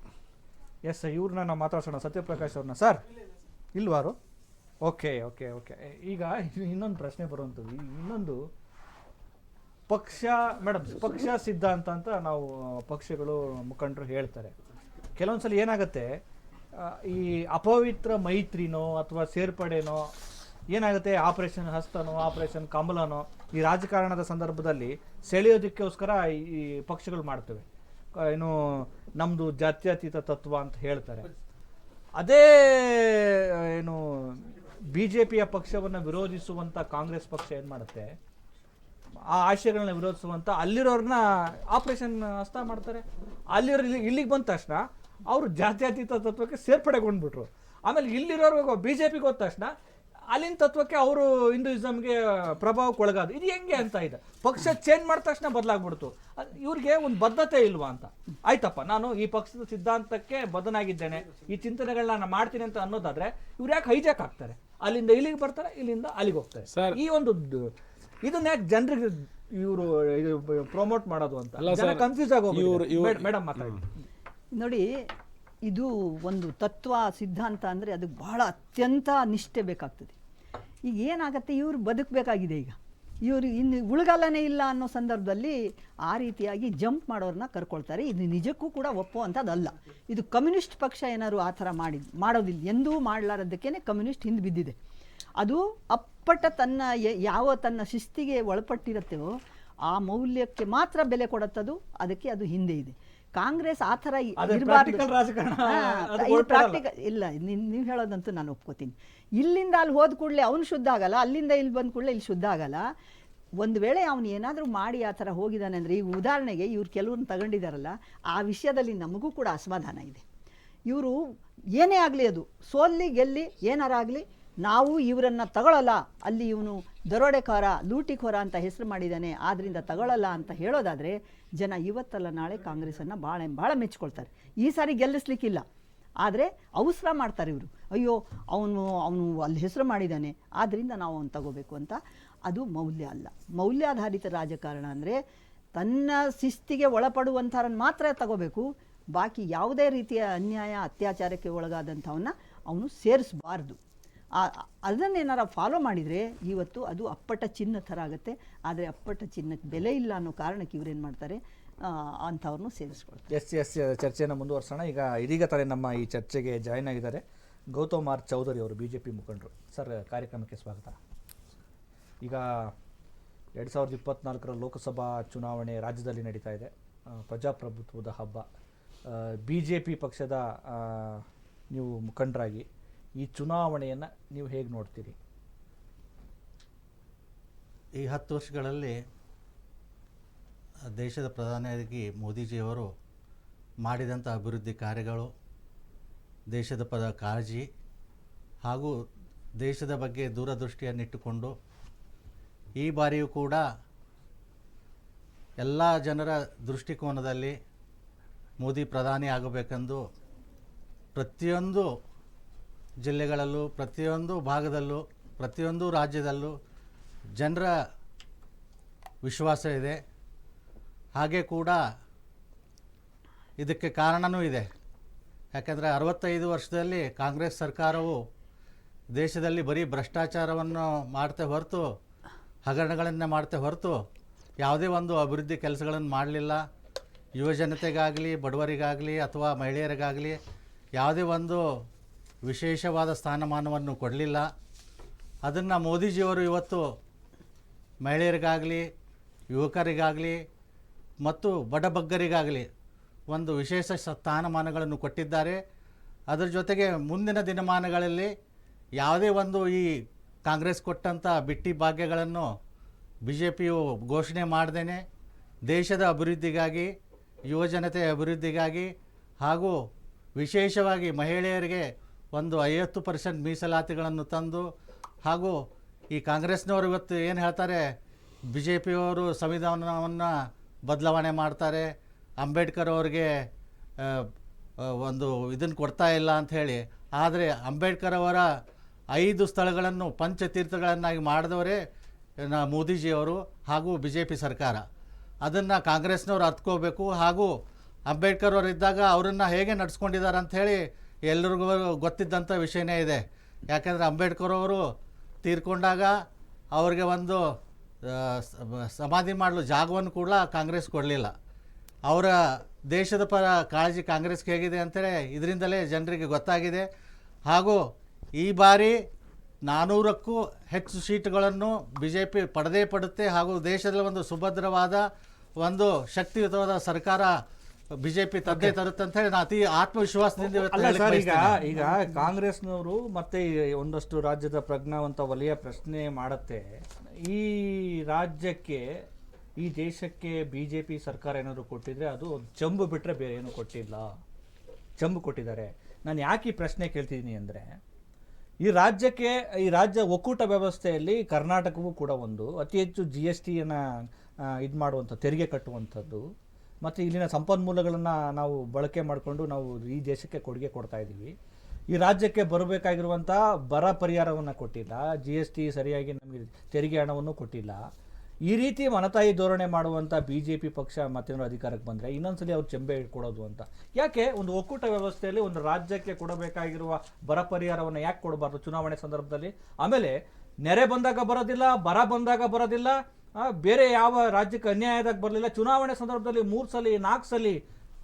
ಎಸ್ ಇವ್ರನ್ನ ನಾವು ಮಾತಾಡ್ಸೋಣ. ಸತ್ಯಪ್ರಕಾಶ್ ಅವ್ರನ್ನ. ಸರ್ ಇಲ್ವಾರು ಓಕೆ ಓಕೆ ಓಕೆ ಈಗ ಇನ್ನೊಂದು ಪ್ರಶ್ನೆ ಬರುವಂಥದ್ದು. ಇನ್ನೊಂದು ಪಕ್ಷ ಮೇಡಮ್ ಪಕ್ಷ ಸಿದ್ಧಾಂತ ಅಂತ ನಾವು ಪಕ್ಷಗಳು ಮುಖಂಡರು ಹೇಳ್ತಾರೆ. ಕೆಲವೊಂದ್ಸಲ ಏನಾಗುತ್ತೆ ಈ ಅಪವಿತ್ರ ಮೈತ್ರಿನೋ ಅಥವಾ ಸೇರ್ಪಡೆನೋ, ಏನಾಗುತ್ತೆ, ಆಪರೇಷನ್ ಹಸ್ತನೋ, ಆಪರೇಷನ್ ಕಮಲನೋ, ಈ ರಾಜಕಾರಣದ ಸಂದರ್ಭದಲ್ಲಿ ಸೆಳೆಯೋದಕ್ಕೋಸ್ಕರ ಈ ಈ ಪಕ್ಷಗಳು ಮಾಡ್ತವೆ. ಏನು ನಮ್ಮದು ಜಾತ್ಯತೀತ ತತ್ವ ಅಂತ ಹೇಳ್ತಾರೆ. ಅದೇ ಏನು ಬಿ ಜೆ ಪಿಯ ಪಕ್ಷವನ್ನು ವಿರೋಧಿಸುವಂಥ ಕಾಂಗ್ರೆಸ್ ಪಕ್ಷ ಏನು ಮಾಡುತ್ತೆ, ಆ ಆಶಯಗಳನ್ನ ವಿರೋಧಿಸುವಂಥ ಅಲ್ಲಿರೋರನ್ನ ಆಪರೇಷನ್ ಹಸ್ತ ಮಾಡ್ತಾರೆ. ಅಲ್ಲಿರೋ ಇಲ್ಲಿಗೆ ಬಂದ ತಕ್ಷಣ ಅವರು ಜಾತ್ಯತೀತ ತತ್ವಕ್ಕೆ ಸೇರ್ಪಡೆಗೊಂಡ್ಬಿಟ್ರು. ಆಮೇಲೆ ಇಲ್ಲಿರೋರು ಬಿ ಜೆ ಪಿಗೆ ಹೋದ ತಕ್ಷಣ ಅಲ್ಲಿನ ತತ್ವಕ್ಕೆ ಅವರು ಹಿಂದೂಯಿಸಮ್ಗೆ ಪ್ರಭಾವಕ್ಕೆ ಒಳಗಾದ ಇದು ಹೆಂಗೆ ಅಂತ ಇದೆ. ಪಕ್ಷ ಚೇಂಜ್ ಮಾಡಿದ ತಕ್ಷಣ ಬದಲಾಗ್ಬಿಡ್ತು. ಇವ್ರಿಗೆ ಒಂದು ಬದ್ಧತೆ ಇಲ್ವಾ ಅಂತ. ಆಯ್ತಪ್ಪ ನಾನು ಈ ಪಕ್ಷದ ಸಿದ್ಧಾಂತಕ್ಕೆ ಬದನಾಗಿದ್ದೇನೆ ಈ ಚಿಂತನೆಗಳನ್ನ ನಾನು ಮಾಡ್ತೀನಿ ಅಂತ ಅನ್ನೋದಾದ್ರೆ ಇವ್ರು ಯಾಕೆ ಹೈಜಾಕ್ ಆಗ್ತಾರೆ? ಅಲ್ಲಿಂದ ಇಲ್ಲಿಗೆ ಬರ್ತಾರೆ ಇಲ್ಲಿಂದ ಅಲ್ಲಿಗೆ ಹೋಗ್ತಾರೆ. ಈ ಒಂದು ಇದನ್ನ ಯಾಕೆ ಜನರಿಗೆ ಇವರು ಪ್ರಮೋಟ್ ಮಾಡೋದು ಅಂತ? ಕನ್ಫ್ಯೂಸ್ ಆಗೋದು ಮೇಡಮ್ ಮಾತಾಡಿ. ನೋಡಿ, ಇದು ಒಂದು ತತ್ವ, ಸಿದ್ಧಾಂತ ಅಂದರೆ ಅದು ಬಹಳ ಅತ್ಯಂತ ನಿಷ್ಠೆ ಬೇಕಾಗ್ತದೆ. ಈಗ ಏನಾಗುತ್ತೆ, ಇವರು ಬದುಕಬೇಕಾಗಿದೆ ಈಗ. ಇವರು ಇನ್ನು ಉಳಗಲ್ಲನೇ ಇಲ್ಲ ಅನ್ನೋ ಸಂದರ್ಭದಲ್ಲಿ ಆ ರೀತಿಯಾಗಿ ಜಂಪ್ ಮಾಡೋರನ್ನ ಕರ್ಕೊಳ್ತಾರೆ. ಇದು ನಿಜಕ್ಕೂ ಕೂಡ ಒಪ್ಪುವಂಥದ್ದಲ್ಲ ಇದು ಕಮ್ಯುನಿಸ್ಟ್ ಪಕ್ಷ ಏನಾದ್ರು ಆ ಥರ ಮಾಡಿ, ಮಾಡೋದಿಲ್ಲ. ಎಂದೂ ಮಾಡಲಾರದಕ್ಕೇ ಕಮ್ಯುನಿಸ್ಟ್ ಹಿಂದೆ ಬಿದ್ದಿದೆ. ಅದು ಅಪ್ಪಟ ತನ್ನ ಯಾವ ತನ್ನ ಶಿಸ್ತಿಗೆ ಒಳಪಟ್ಟಿರುತ್ತೋ ಆ ಮೌಲ್ಯಕ್ಕೆ ಮಾತ್ರ ಬೆಲೆ ಕೊಡುತ್ತದು. ಅದಕ್ಕೆ ಅದು ಹಿಂದೆ ಇದೆ. ಕಾಂಗ್ರೆಸ್ ಆ ಥರ ಪ್ರಾಕ್ಟಿಕಲ್ ಇಲ್ಲ ನೀವು ಹೇಳೋದಂತೂ ನಾನು ಒಪ್ಕೋತೀನಿ. ಇಲ್ಲಿಂದ ಅಲ್ಲಿ ಹೋದ ಕೂಡಲೇ ಅವನು ಶುದ್ಧ ಆಗಲ್ಲ ಅಲ್ಲಿಂದ ಇಲ್ಲಿ ಬಂದ ಕೂಡಲೇ ಇಲ್ಲಿ ಶುದ್ಧ ಆಗಲ್ಲ. ಒಂದು ವೇಳೆ ಅವನು ಏನಾದರೂ ಮಾಡಿ ಆ ಥರ ಹೋಗಿದ್ದಾನೆ ಅಂದರೆ ಈಗ ಉದಾಹರಣೆಗೆ ಇವ್ರು ಕೆಲವ್ರನ್ನ ತಗೊಂಡಿದ್ದಾರಲ್ಲ ಆ ವಿಷಯದಲ್ಲಿ ನಮಗೂ ಕೂಡ ಅಸಮಾಧಾನ ಇದೆ. ಇವರು ಏನೇ ಆಗಲಿ ಅದು ಸೋಲ್ಲಿ ಗೆಲ್ಲಿ ಏನಾರಾಗಲಿ ನಾವು ಇವರನ್ನು ತಗೊಳ್ಳಲ್ಲ ಅಲ್ಲಿ ಇವನು ದರೋಡೆಕೋರ, ಲೂಟಿಕೋರ ಅಂತ ಹೆಸರು ಮಾಡಿದ್ದಾನೆ ಆದ್ದರಿಂದ ತಗೊಳ್ಳಲ್ಲ ಅಂತ ಹೇಳೋದಾದರೆ ಜನ ಇವತ್ತಲ್ಲ ನಾಳೆ ಕಾಂಗ್ರೆಸ್ಸನ್ನು ಭಾಳ ಭಾಳ ಮೆಚ್ಕೊಳ್ತಾರೆ. ಈ ಸಾರಿ ಗೆಲ್ಲಿಸ್ಲಿಕ್ಕಿಲ್ಲ. ಆದರೆ ಅವಸರ ಮಾಡ್ತಾರೆ ಇವರು. ಅಯ್ಯೋ, ಅವನು ಅವನು ಅಲ್ಲಿ ಹೆಸರು ಮಾಡಿದ್ದಾನೆ ಆದ್ದರಿಂದ ನಾವು ಅವನು ತಗೋಬೇಕು ಅಂತ ಅದು ಮೌಲ್ಯ ಅಲ್ಲ. ಮೌಲ್ಯಾಧಾರಿತ ರಾಜಕಾರಣ ಅಂದರೆ ತನ್ನ ಶಿಸ್ತಿಗೆ ಒಳಪಡುವಂಥವ್ರನ್ನ ಮಾತ್ರ ತಗೋಬೇಕು. ಬಾಕಿ ಯಾವುದೇ ರೀತಿಯ ಅನ್ಯಾಯ, ಅತ್ಯಾಚಾರಕ್ಕೆ ಒಳಗಾದಂಥವನ್ನ ಅವನು ಸೇರಿಸಬಾರ್ದು. ಅದನ್ನೇನಾರ ಫಾಲೋ ಮಾಡಿದರೆ ಇವತ್ತು ಅದು ಅಪ್ಪಟ ಚಿನ್ನ ಥರ ಆಗುತ್ತೆ. ಆದರೆ ಅಪ್ಪಟ ಚಿನ್ನಕ್ಕೆ ಬೆಲೆ ಇಲ್ಲ ಅನ್ನೋ ಕಾರಣಕ್ಕೆ ಇವ್ರೇನು ಮಾಡ್ತಾರೆ ಅಂಥವ್ರನ್ನು ಸೇರಿಸ್ಕೊಳ್ತಾರೆ. ಎಸ್ ಎಸ್ ಚರ್ಚೆಯನ್ನು ಮುಂದುವರ್ಸೋಣ. ಈಗ ಇದೀಗ ತಾನೇ ನಮ್ಮ ಈ ಚರ್ಚೆಗೆ ಜಾಯ್ನ್ ಆಗಿದ್ದಾರೆ ಗೌತಮ್ ಆರ್ ಚೌಧರಿ ಅವರು ಬಿ ಜೆ ಪಿ ಮುಖಂಡರು. ಸರ್, ಕಾರ್ಯಕ್ರಮಕ್ಕೆ ಸ್ವಾಗತ. ಈಗ ಎರಡು ಸಾವಿರದ ಇಪ್ಪತ್ನಾಲ್ಕರ ಲೋಕಸಭಾ ಚುನಾವಣೆ ರಾಜ್ಯದಲ್ಲಿ ನಡೀತಾ ಇದೆ. ಪ್ರಜಾಪ್ರಭುತ್ವದ ಹಬ್ಬ. ಬಿ ಜೆ ಪಿ ಪಕ್ಷದ ನೀವು ಮುಖಂಡರಾಗಿ ಈ ಚುನಾವಣೆಯನ್ನು ನೀವು ಹೇಗೆ ನೋಡ್ತೀರಿ? ಈ ಹತ್ತು ವರ್ಷಗಳಲ್ಲಿ ದೇಶದ ಪ್ರಧಾನಿಯಾಗಿ ಮೋದಿಜಿಯವರು ಮಾಡಿದಂಥ ಅಭಿವೃದ್ಧಿ ಕಾರ್ಯಗಳು, ದೇಶದ ಪದ ಕಾಳಜಿ ಹಾಗೂ ದೇಶದ ಬಗ್ಗೆ ದೂರದೃಷ್ಟಿಯನ್ನಿಟ್ಟುಕೊಂಡು ಈ ಬಾರಿಯೂ ಕೂಡ ಎಲ್ಲ ಜನರ ದೃಷ್ಟಿಕೋನದಲ್ಲಿ ಮೋದಿ ಪ್ರಧಾನಿ ಆಗಬೇಕೆಂದು ಪ್ರತಿಯೊಂದು ಜಿಲ್ಲೆಗಳಲ್ಲೂ, ಪ್ರತಿಯೊಂದು ಭಾಗದಲ್ಲೂ, ಪ್ರತಿಯೊಂದು ರಾಜ್ಯದಲ್ಲೂ ಜನರ ವಿಶ್ವಾಸ ಇದೆ. ಹಾಗೆ ಕೂಡ ಇದಕ್ಕೆ ಕಾರಣವೂ ಇದೆ. ಯಾಕೆಂದರೆ ಅರವತ್ತೈದು ವರ್ಷದಲ್ಲಿ ಕಾಂಗ್ರೆಸ್ ಸರ್ಕಾರವು ದೇಶದಲ್ಲಿ ಬರೀ ಭ್ರಷ್ಟಾಚಾರವನ್ನು ಮಾಡ್ತಾ ಹೊರತು, ಹಗರಣಗಳನ್ನು ಮಾಡ್ತೇ ಹೊರತು ಯಾವುದೇ ಒಂದು ಅಭಿವೃದ್ಧಿ ಕೆಲಸಗಳನ್ನು ಮಾಡಲಿಲ್ಲ. ಯುವ ಜನತೆಗಾಗಲಿ ಬಡವರಿಗಾಗಲಿ ಅಥವಾ ಮಹಿಳೆಯರಿಗಾಗಲಿ ಯಾವುದೇ ಒಂದು ವಿಶೇಷವಾದ ಸ್ಥಾನಮಾನವನ್ನು ಕೊಡಲಿಲ್ಲ. ಅದನ್ನು ಮೋದಿಜಿಯವರು ಇವತ್ತು ಮಹಿಳೆಯರಿಗಾಗಲಿ, ಯುವಕರಿಗಾಗಲಿ ಮತ್ತು ಬಡಬಗ್ಗರಿಗಾಗಲಿ ಒಂದು ವಿಶೇಷ ಸ್ಥಾನಮಾನಗಳನ್ನು ಕೊಟ್ಟಿದ್ದಾರೆ. ಅದರ ಜೊತೆಗೆ ಮುಂದಿನ ದಿನಮಾನಗಳಲ್ಲಿ ಯಾವುದೇ ಒಂದು ಈ ಕಾಂಗ್ರೆಸ್ ಕೊಟ್ಟಂಥ ಬಿಟ್ಟಿ ಭಾಗ್ಯಗಳನ್ನು ಬಿ ಜೆ ಪಿಯು ಘೋಷಣೆ ಮಾಡ್ದೇನೆ. ದೇಶದ ಅಭಿವೃದ್ಧಿಗಾಗಿ, ಯುವಜನತೆಯ ಅಭಿವೃದ್ಧಿಗಾಗಿ ಹಾಗೂ ವಿಶೇಷವಾಗಿ ಮಹಿಳೆಯರಿಗೆ ಒಂದು ಐವತ್ತು ಪರ್ಸೆಂಟ್ ಮೀಸಲಾತಿಗಳನ್ನು ತಂದು ಹಾಗೂ ಈ ಕಾಂಗ್ರೆಸ್ನವರು ಇವತ್ತು ಏನು ಹೇಳ್ತಾರೆ ಬಿ ಜೆ ಪಿಯವರು ಸಂವಿಧಾನವನ್ನು ಬದಲಾವಣೆ ಮಾಡ್ತಾರೆ, ಅಂಬೇಡ್ಕರ್ ಅವ್ರಿಗೆ ಒಂದು ಇದನ್ನು ಕೊಡ್ತಾ ಇಲ್ಲ ಅಂತ ಹೇಳಿ, ಆದರೆ ಅಂಬೇಡ್ಕರ್ ಅವರ ಐದು ಸ್ಥಳಗಳನ್ನು ಪಂಚತೀರ್ಥಗಳನ್ನಾಗಿ ಮಾಡಿದವರೇ ನಾ ಮೋದಿಜಿಯವರು ಹಾಗೂ ಬಿ ಜೆ ಪಿ ಸರ್ಕಾರ. ಅದನ್ನು ಕಾಂಗ್ರೆಸ್ನವ್ರು ಅರ್ಥಕೋಬೇಕು ಹಾಗೂ ಅಂಬೇಡ್ಕರ್ ಅವರು ಇದ್ದಾಗ ಅವರನ್ನು ಹೇಗೆ ನಡ್ಸ್ಕೊಂಡಿದ್ದಾರೆ ಅಂಥೇಳಿ ಎಲ್ರಿಗೂ ಗೊತ್ತಿದ್ದಂಥ ವಿಷಯನೇ ಇದೆ. ಯಾಕಂದರೆ ಅಂಬೇಡ್ಕರ್ ಅವರು ತೀರ್ಕೊಂಡಾಗ ಅವ್ರಿಗೆ ಒಂದು ಸಮಾಧಿ ಮಾಡಲು ಜಾಗವನ್ನು ಕೂಡ ಕಾಂಗ್ರೆಸ್ ಕೊಡಲಿಲ್ಲ. ಅವರ ದೇಶದ ಪರ ಕಾಳಜಿ ಕಾಂಗ್ರೆಸ್ಗೆ ಹೇಗಿದೆ ಅಂತೇಳಿ ಇದರಿಂದಲೇ ಜನರಿಗೆ ಗೊತ್ತಾಗಿದೆ. ಹಾಗೂ ಈ ಬಾರಿ ನಾನ್ನೂರಕ್ಕೂ ಹೆಚ್ಚು ಸೀಟುಗಳನ್ನು ಬಿ ಜೆ ಪಿ ಪಡೆದೇ ಪಡುತ್ತೆ ಹಾಗೂ ದೇಶದಲ್ಲಿ ಒಂದು ಸುಭದ್ರವಾದ ಒಂದು ಶಕ್ತಿಯುತವಾದ ಸರ್ಕಾರ ಬಿ ತಂದೆ ತರುತ್ತೆ ಅಂತ ಹೇಳಿ ನಾನು ಅತಿ ಆತ್ಮವಿಶ್ವಾಸದಿಂದ ಇವತ್ತು ಅಲ್ಲ ಸರ್ ಈಗ ಈಗ ಕಾಂಗ್ರೆಸ್ನವರು ಮತ್ತೆ ಒಂದಷ್ಟು ರಾಜ್ಯದ ಪ್ರಜ್ಞಾವಂತ ವಲಯ ಪ್ರಶ್ನೆ ಮಾಡತ್ತೆ. ಈ ರಾಜ್ಯಕ್ಕೆ ಈ ದೇಶಕ್ಕೆ ಬಿಜೆಪಿ ಸರ್ಕಾರ ಏನಾದ್ರು ಕೊಟ್ಟಿದ್ರೆ ಅದು ಜಂಬು ಚಂಬು ಬಿಟ್ರೆ ಬೇರೆ ಏನು ಕೊಟ್ಟಿಲ್ಲ. ಚಂಬು ಕೊಟ್ಟಿದ್ದಾರೆ. ನಾನು ಯಾಕೆ ಈ ಪ್ರಶ್ನೆ ಕೇಳ್ತಿದ್ದೀನಿ ಅಂದ್ರೆ ಈ ರಾಜ್ಯಕ್ಕೆ ಈ ರಾಜ್ಯ ಒಕ್ಕೂಟ ವ್ಯವಸ್ಥೆಯಲ್ಲಿ ಕರ್ನಾಟಕವೂ ಕೂಡ ಒಂದು ಅತಿ ಹೆಚ್ಚು ಜಿ ಎಸ್ ಟಿಯನ್ನು ಇದು ಮಾಡುವಂಥ ತೆರಿಗೆ ಕಟ್ಟುವಂಥದ್ದು. ಮತ್ತು ಇಲ್ಲಿನ ಸಂಪನ್ಮೂಲಗಳನ್ನು ನಾವು ಬಳಕೆ ಮಾಡಿಕೊಂಡು ನಾವು ಈ ದೇಶಕ್ಕೆ ಕೊಡುಗೆ ಕೊಡ್ತಾ ಇದ್ದೀವಿ ಈ ರಾಜ್ಯಕ್ಕೆ ಬರಬೇಕಾಗಿರುವಂಥ ಬರ ಪರಿಹಾರವನ್ನು ಕೊಟ್ಟಿಲ್ಲ. ಜಿ ಎಸ್ ಟಿ ಸರಿಯಾಗಿ ನಮಗೆ ತೆರಿಗೆ ಹಣವನ್ನು ಕೊಟ್ಟಿಲ್ಲ. ಈ ರೀತಿ ಮನತಾಯಿ ಧೋರಣೆ ಮಾಡುವಂಥ ಬಿ ಜೆ ಪಿ ಪಕ್ಷ ಮತ್ತೇನೋ ಅಧಿಕಾರಕ್ಕೆ ಬಂದರೆ ಇನ್ನೊಂದ್ಸಲಿ ಅವ್ರು ಚೆಂಬೆ ಕೊಡೋದು ಅಂತ. ಯಾಕೆ? ಒಂದು ಒಕ್ಕೂಟ ವ್ಯವಸ್ಥೆಯಲ್ಲಿ ಒಂದು ರಾಜ್ಯಕ್ಕೆ ಕೊಡಬೇಕಾಗಿರುವ ಬರ ಪರಿಹಾರವನ್ನು ಯಾಕೆ ಕೊಡಬಾರ್ದು ಚುನಾವಣೆ ಸಂದರ್ಭದಲ್ಲಿ? ಆಮೇಲೆ ನೆರೆ ಬಂದಾಗ ಬರೋದಿಲ್ಲ, ಬರ ಬಂದಾಗ ಬರೋದಿಲ್ಲ ಬೇರೆ ಯಾವ ರಾಜ್ಯಕ್ಕೆ ಅನ್ಯಾಯ ಆದಾಗ ಬರಲಿಲ್ಲ. ಚುನಾವಣೆ ಸಂದರ್ಭದಲ್ಲಿ ಮೂರು ಸಲ ನಾಲ್ಕು ಸಲ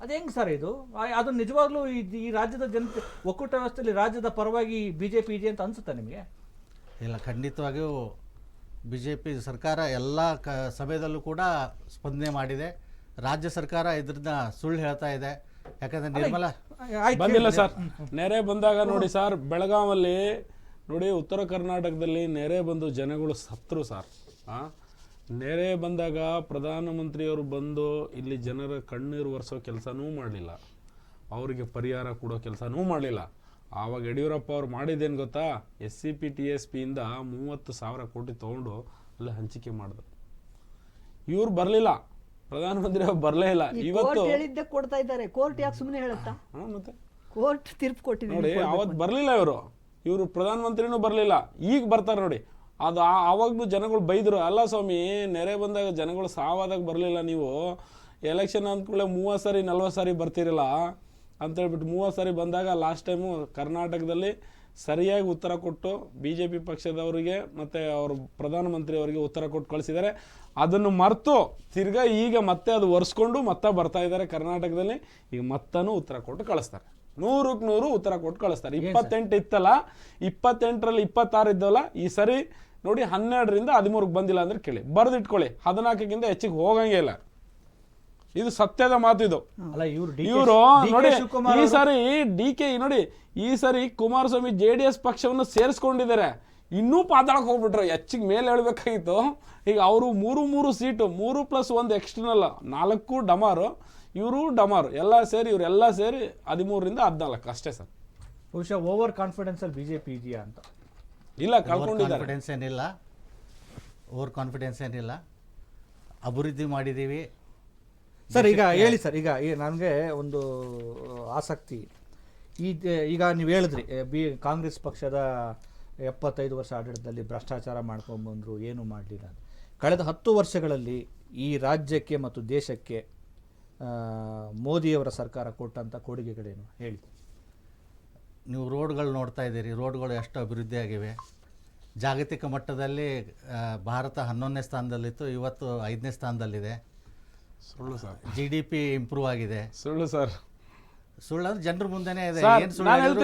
ಅದು ಹೆಂಗೆ ಸರ್ ಇದು? ಅದು ನಿಜವಾಗ್ಲೂ ಈ ಈ ರಾಜ್ಯದ ಜನತೆ ಒಕ್ಕೂಟ ವ್ಯವಸ್ಥೆಯಲ್ಲಿ ರಾಜ್ಯದ ಪರವಾಗಿ ಬಿ ಜೆ ಪಿ ಇದೆ ಅಂತ ಅನ್ಸುತ್ತಾ ನಿಮಗೆ? ಇಲ್ಲ ಖಂಡಿತವಾಗಿಯೂ ಬಿ ಜೆ ಪಿ ಸರ್ಕಾರ ಎಲ್ಲ ಕ ಸಭೆದಲ್ಲೂ ಕೂಡ ಸ್ಪಂದನೆ ಮಾಡಿದೆ. ರಾಜ್ಯ ಸರ್ಕಾರ ಇದ್ರನ್ನ ಸುಳ್ಳು ಹೇಳ್ತಾ ಇದೆ. ಯಾಕಂದರೆ ನಿರ್ಮಲ ಬಂದಿಲ್ಲ ಸರ್. ನೆರೆ ಬಂದಾಗ ನೋಡಿ ಸರ್ ಬೆಳಗಾವಲ್ಲಿ ನೋಡಿ ಉತ್ತರ ಕರ್ನಾಟಕದಲ್ಲಿ ನೆರೆ ಬಂದು ಜನಗಳು ಸತ್ರು ಸರ್. ಆ? ನೆರೆ ಬಂದಾಗ ಪ್ರಧಾನಮಂತ್ರಿಯವರು ಬಂದು ಇಲ್ಲಿ ಜನರ ಕಣ್ಣೀರು ಒರೆಸೋ ಕೆಲಸನೂ ಮಾಡಲಿಲ್ಲ. ಅವರಿಗೆ ಪರಿಹಾರ ಕೊಡೋ ಕೆಲಸನೂ ಮಾಡಲಿಲ್ಲ. ಆವಾಗ ಯಡಿಯೂರಪ್ಪ ಅವ್ರು ಮಾಡಿದ್ದೇನು ಗೊತ್ತಾ? S C P T S ಪಿಯಿಂದ ಮೂವತ್ತು ಸಾವಿರ ಕೋಟಿ ತೊಗೊಂಡು ಅಲ್ಲಿ ಹಂಚಿಕೆ ಮಾಡಿದ್ರು. ಇವ್ರು ಬರಲಿಲ್ಲ. ಪ್ರಧಾನಮಂತ್ರಿ ಅವ್ರು ಬರಲೇ ಇಲ್ಲ. ಇವತ್ತು ಹೇಳಿದ್ದೆ ಕೊಡ್ತಾ ಇದ್ದಾರೆ. ಕೋರ್ಟ್ ಯಾಕೆ ಸುಮ್ಮನೆ ಹೇಳುತ್ತಾ? ಮತ್ತೆ? ಕೋರ್ಟ್ ತೀರ್ಪು ಕೊಟ್ಟಿದ್ದೀನಿ ನೋಡಿ ಅವತ್ತು ಬರಲಿಲ್ಲ ಇವರು. ಇವರು ಪ್ರಧಾನಮಂತ್ರಿನೂ ಬರಲಿಲ್ಲ. ಈಗ ಬರ್ತಾರೆ ನೋಡಿ. ಅದು ಆವಾಗಲೂ ಜನಗಳು ಬೈದರು ಅಲ್ಲ ಸ್ವಾಮಿ ನೆರೆ ಬಂದಾಗ ಜನಗಳು ಸಾವಾದಾಗ ಬರಲಿಲ್ಲ ನೀವು. ಎಲೆಕ್ಷನ್ ಅಂದ್ಕೊಳ್ಳೆ ಮೂವತ್ತು ಸಾರಿ ನಲ್ವತ್ತು ಸಾರಿ ಬರ್ತಿರಲ್ಲ. ಅಂತೇಳ್ಬಿಟ್ಟು ಮೂವತ್ತು ಸಾರಿ ಬಂದಾಗ ಲಾಸ್ಟ್ ಟೈಮು ಕರ್ನಾಟಕದಲ್ಲಿ ಸರಿಯಾಗಿ ಉತ್ತರ ಕೊಟ್ಟು ಬಿ ಜೆ ಪಿ ಪಕ್ಷದವರಿಗೆ ಮತ್ತು ಅವರು ಪ್ರಧಾನಮಂತ್ರಿಯವರಿಗೆ ಉತ್ತರ ಕೊಟ್ಟು ಕಳಿಸಿದ್ದಾರೆ. ಅದನ್ನು ಮರೆತು ತಿರ್ಗಾ ಈಗ ಮತ್ತೆ ಅದು ಒರೆಸ್ಕೊಂಡು ಮತ್ತೆ ಬರ್ತಾ ಇದ್ದಾರೆ ಕರ್ನಾಟಕದಲ್ಲಿ. ಈಗ ಮತ್ತನೂ ಉತ್ತರ ಕೊಟ್ಟು ಕಳಿಸ್ತಾರೆ. ನೂರಕ್ಕೆ ನೂರು ಉತ್ತರ ಕೊಟ್ಟು ಕಳಿಸ್ತಾರೆ. ಇಪ್ಪತ್ತೆಂಟು ಇತ್ತಲ್ಲ ಇಪ್ಪತ್ತೆಂಟರಲ್ಲಿ ಇಪ್ಪತ್ತಾರು ಇದ್ದವಲ್ಲ ಈ ಸರಿ ನೋಡಿ ಹನ್ನೆರಡರಿಂದ ಹದಿಮೂರಕ್ಕೆ ಬಂದಿಲ್ಲ ಅಂದ್ರೆ ಕೇಳಿ. ಬರೆದಿಟ್ಕೊಳ್ಳಿ. ಹದಿನಾಲ್ಕಕ್ಕಿಂತ ಹೆಚ್ಚಿಗೆ ಹೋಗಂಗೆ ಇಲ್ಲ. ಇದು ಸತ್ಯದ ಮಾತು ಇದು. ಇವರು ನೋಡಿ ಈ ಸಾರಿ ಡಿ ಕೆ ನೋಡಿ ಈ ಸಾರಿ ಕುಮಾರಸ್ವಾಮಿ ಜೆ ಡಿ ಎಸ್ ಪಕ್ಷವನ್ನು ಸೇರಿಸ್ಕೊಂಡಿದ್ದಾರೆ. ಇನ್ನೂ ಪಾತಾಳಕ್ಕೆ ಹೋಗ್ಬಿಟ್ರು. ಹೆಚ್ಚಿಗೆ ಮೇಲೆ ಹೇಳ್ಬೇಕಾಗಿತ್ತು. ಈಗ ಅವರು ಮೂರು ಮೂರು ಸೀಟು ಮೂರು ಪ್ಲಸ್ ಒಂದು ಎಕ್ಸ್ಟರ್ನಲ್ ನಾಲ್ಕು ಡಮಾರು ಇವರು ಡಮಾರು ಎಲ್ಲ ಸೇರಿ ಇವರೆಲ್ಲ ಸೇರಿ ಹದಿಮೂರರಿಂದ ಹದಿನಾಲ್ಕು. ಅಷ್ಟೇ ಸರ್. ಬಹುಶಃ ಓವರ್ ಕಾನ್ಫಿಡೆನ್ಸ್ ಅಲ್ಲಿ ಬಿಜೆಪಿ ಇದೆಯಾ ಅಂತ. ಇಲ್ಲ ಕಳ್ಕೊಂಡಿದ್ದಾರೆ. ಕಾನ್ಫಿಡೆನ್ಸ್ ಏನಿಲ್ಲ. ಓವರ್ ಕಾನ್ಫಿಡೆನ್ಸ್ ಏನಿಲ್ಲ. ಅಭಿವೃದ್ಧಿ ಮಾಡಿದ್ದೀವಿ. ಸರ್ ಈಗ ಹೇಳಿ ಸರ್ ಈಗ ನನಗೆ ಒಂದು ಆಸಕ್ತಿ. ಈ ದ- ಈಗ ನೀವು ಹೇಳಿದ್ರಿ ಎ, ಬಿ ಕಾಂಗ್ರೆಸ್ ಪಕ್ಷದ ಎಪ್ಪತ್ತೈದು ವರ್ಷ ಆಡಳಿತದಲ್ಲಿ ಭ್ರಷ್ಟಾಚಾರ ಮಾಡ್ಕೊಂಡ್ಬಂದ್ರು ಏನು ಮಾಡಲಿಲ್ಲ ಕಳೆದ ಹತ್ತು ವರ್ಷಗಳಲ್ಲಿ ಈ ರಾಜ್ಯಕ್ಕೆ ಮತ್ತು ದೇಶಕ್ಕೆ ಆ, ಮೋದಿಯವರ ಸರ್ಕಾರ ಕೊಟ್ಟಂಥ ಕೊಡುಗೆಗಳೇನು? ಹೇಳಿ. ನೀವು ರೋಡ್ಗಳು ನೋಡ್ತಾ ಇದ್ದೀರಿ ರೋಡ್ಗಳು ಎಷ್ಟು ಅಭಿವೃದ್ಧಿ ಆಗಿವೆ ಜಾಗತಿಕ ಮಟ್ಟದಲ್ಲಿ ಭಾರತ ಹನ್ನೊಂದನೇ ಸ್ಥಾನದಲ್ಲಿತ್ತು ಇವತ್ತು ಐದನೇ ಸ್ಥಾನದಲ್ಲಿದೆ. ಸುಳ್ಳು sir. G D P improve ಆಗಿದೆ. ಸುಳ್ಳು ಸರ್. ಸುಳ್ಳು ಅಂದ್ರೆ ಜನರ ಮುಂದೆನೇ ಇದೆ. ಜನರೇ ಅದಕ್ಕೆ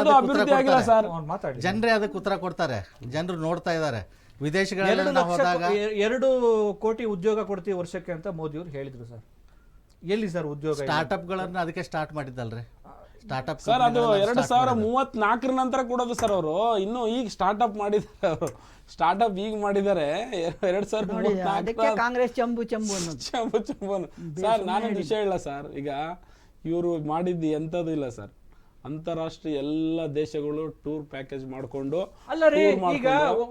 ಉತ್ತರ ಅಭಿವೃದ್ಧಿ ಆಗಿಲ್ಲ ಕೊಡ್ತಾರೆ. ಸರ್. ಅವ್ನು ಮಾತಾಡಿ. ಜನರೇ ಅದಕ್ಕೆ ಉತ್ತರ ಕೊಡ್ತಾರೆ? ಜನರು ನೋಡ್ತಾ ಇದ್ದಾರೆ. ವಿದೇಶಗಳಲ್ಲಿ ಎರಡು ಹೋದಾಗ ಎರಡು ಕೋಟಿ ಉದ್ಯೋಗ ಕೊಡ್ತೀವಿ ವರ್ಷಕ್ಕೆ ಅಂತ ಮೋದಿ ಅವರು ಹೇಳಿದ್ರು ಸರ್. ಎಲ್ಲಿ ಸರ್ ಉದ್ಯೋಗ? ಸ್ಟಾರ್ಟ್ಅಪ್ಗಳನ್ನು ಅದಕ್ಕೆ ಸ್ಟಾರ್ಟ್ ಮಾಡಿದ್ದಲ್ರಿ? ಸ್ಟಾರ್ಟ್ಅಪ್ ಸರ್ ಅದು ಎರಡು ಸಾವಿರ ಮೂವತ್ನಾಲ್ಕರ ನಂತರ ಕೊಡೋದು ಸರ್ ಅವರು. ಇನ್ನು ಈಗ ಸ್ಟಾರ್ಟ್ಅಪ್ ಮಾಡಿದ್ದಾರೆ ಅವರು. ಸ್ಟಾರ್ಟ್ಅಪ್ ಈಗ ಮಾಡಿದ್ದಾರೆ. ಎರಡ್ ಸಾವಿರದ ಅದಕ್ಕೆ ಕಾಂಗ್ರೆಸ್ ಚಂಬು ಚಂಬು *laughs* ಚಂಬು ಚಂಬುನು ಸರ್ ನಾನೊಂದು ವಿಷಯ ಇಲ್ಲ ಸರ್ ಈಗ ಇವರು ಮಾಡಿದ್ದು ಎಂಥದ್ದು ಇಲ್ಲ ಸರ್ ಅಂತಾರಾಷ್ಟ್ರೀಯ ಎಲ್ಲ ದೇಶಗಳು ಟೂರ್ ಪ್ಯಾಕೇಜ್ ಮಾಡಿಕೊಂಡು ಅಲ್ಲ ರೀ ಈಗ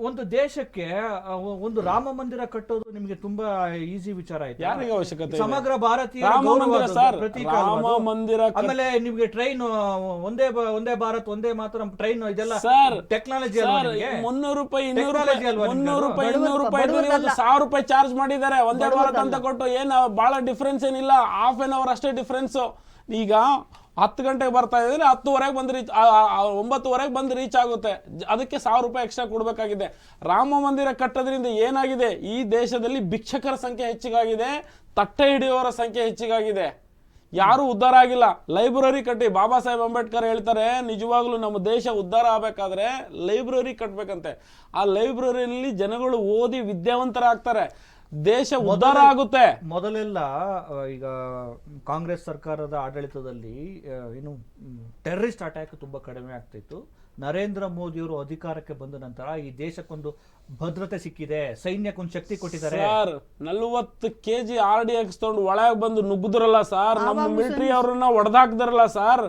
ಒಂದು ದೇಶಕ್ಕೆ ಆ, ಒಂದು ರಾಮ ಮಂದಿರ ಕಟ್ಟೋದು ನಿಮಗೆ ತುಂಬಾ ಈಸಿ ವಿಚಾರ ಆಯ್ತು ಯಾರಿಗೆ ಅವಶ್ಯಕತೆ ಇದೆ? ಸಮಗ್ರ ಭಾರತೀಯ ರಾಮ ಮಂದಿರ ಸರ್ ರಾಮ ಮಂದಿರ ಕಟ್- ಆಮೇಲೆ ನಿಮ್ಗೆ ಟ್ರೈನ್ ಒಂದೇ ಬ- ಒಂದೇ ಭಾರತ್ ಒಂದೇ ಮಾತ್ರ ಟ್ರೈನ್ ಇದೆಲ್ಲ ಸರ್ ಟೆಕ್ನಾಲಜಿ ಅಲ್ವಾ ಸರ್ ನಿಮ್ಗೆ? ಮುನ್ನೂರು ರೂಪಾಯಿ ಇನ್ನೂರು Technology ರೂಪಾಯಿ ಅಲ್ವಾ ಮುನ್ನೂರು? ರೂಪಾಯಿ ಬಡವರು- ಇನ್ನೂರು ರೂಪಾಯಿ. ಸಾವಿರ ರೂಪಾಯಿ ಚಾರ್ಜ್ ಮಾಡಿದ್ದಾರೆ ಒಂದೇ ಭಾರತ್ ಅಂತ ಕೊಟ್ಟು ಏನು ಬಹಳ ಡಿಫ್ರೆನ್ಸ್ ಏನಿಲ್ಲ ಹಾಫ್ ಆನ್ ಅವರ್ ಅಷ್ಟೇ ಡಿಫ್ರೆನ್ಸ್ ಈಗ ಹತ್ತು ಗಂಟೆಗೆ ಬರ್ತಾ ಇದ್ರೆ ಹತ್ತುವರೆಗೆ ಬಂದು ರೀಚ್ ಒಂಬತ್ತುವರೆಗೆ ಬಂದು ರೀಚ್ ಆಗುತ್ತೆ. ಅದಕ್ಕೆ ಸಾವಿರ ರೂಪಾಯಿ ಎಕ್ಸ್ಟ್ರಾ ಕೊಡಬೇಕಾಗಿದೆ. ರಾಮ ಮಂದಿರ ಕಟ್ಟೋದ್ರಿಂದ ಏನಾಗಿದೆ? ಈ ದೇಶದಲ್ಲಿ ಭಿಕ್ಷಕರ ಸಂಖ್ಯೆ ಹೆಚ್ಚಿಗಾಗಿದೆ, ತಟ್ಟೆ ಹಿಡಿಯುವವರ ಸಂಖ್ಯೆ ಹೆಚ್ಚಿಗಾಗಿದೆ. ಯಾರೂ ಉದ್ಧಾರ ಆಗಿಲ್ಲ. ಲೈಬ್ರರಿ ಕಟ್ಟಿ, ಬಾಬಾ ಸಾಹೇಬ್ ಅಂಬೇಡ್ಕರ್ ಹೇಳ್ತಾರೆ, ನಿಜವಾಗ್ಲೂ ನಮ್ಮ ದೇಶ ಉದ್ಧಾರ ಆಗಬೇಕಾದ್ರೆ ಲೈಬ್ರರಿ ಕಟ್ಟಬೇಕಂತೆ ಆ ಲೈಬ್ರರಿಯಲ್ಲಿ ಜನಗಳು ಓದಿ ವಿದ್ಯಾವಂತರಾಗ್ತಾರೆ. ದೇಶ ಉದ್ಧಾರ ಆಗುತ್ತೆ. ಮೊದಲೆಲ್ಲ ಈಗ ಕಾಂಗ್ರೆಸ್ ಸರ್ಕಾರದ ಆಡಳಿತದಲ್ಲಿ ಏನು ಟೆರರಿಸ್ಟ್ ಅಟ್ಯಾಕ್ ತುಂಬಾ ಕಡಿಮೆ ಆಗ್ತಿತ್ತು. ನರೇಂದ್ರ ಮೋದಿಯವರು ಅಧಿಕಾರಕ್ಕೆ ಬಂದ ನಂತರ ಈ ದೇಶಕ್ಕೊಂದು ಭದ್ರತೆ ಸಿಕ್ಕಿದೆ ಸೈನ್ಯಕ್ಕೊಂದು ಶಕ್ತಿ ಕೊಟ್ಟಿದ್ದಾರೆ. ಸರ್ ನಲ್ವತ್ತು K G R D X ತಗೊಂಡು ಒಳಗೆ ಬಂದು ನುಗ್ಗಿದ್ರಲ್ಲ ಸರ್ ನಮ್ಮ ಮಿಲಿಟರಿ ಅವ್ರನ್ನ ಹೊಡೆದಾಕ್ದಾರಲ್ಲ ಸರ್.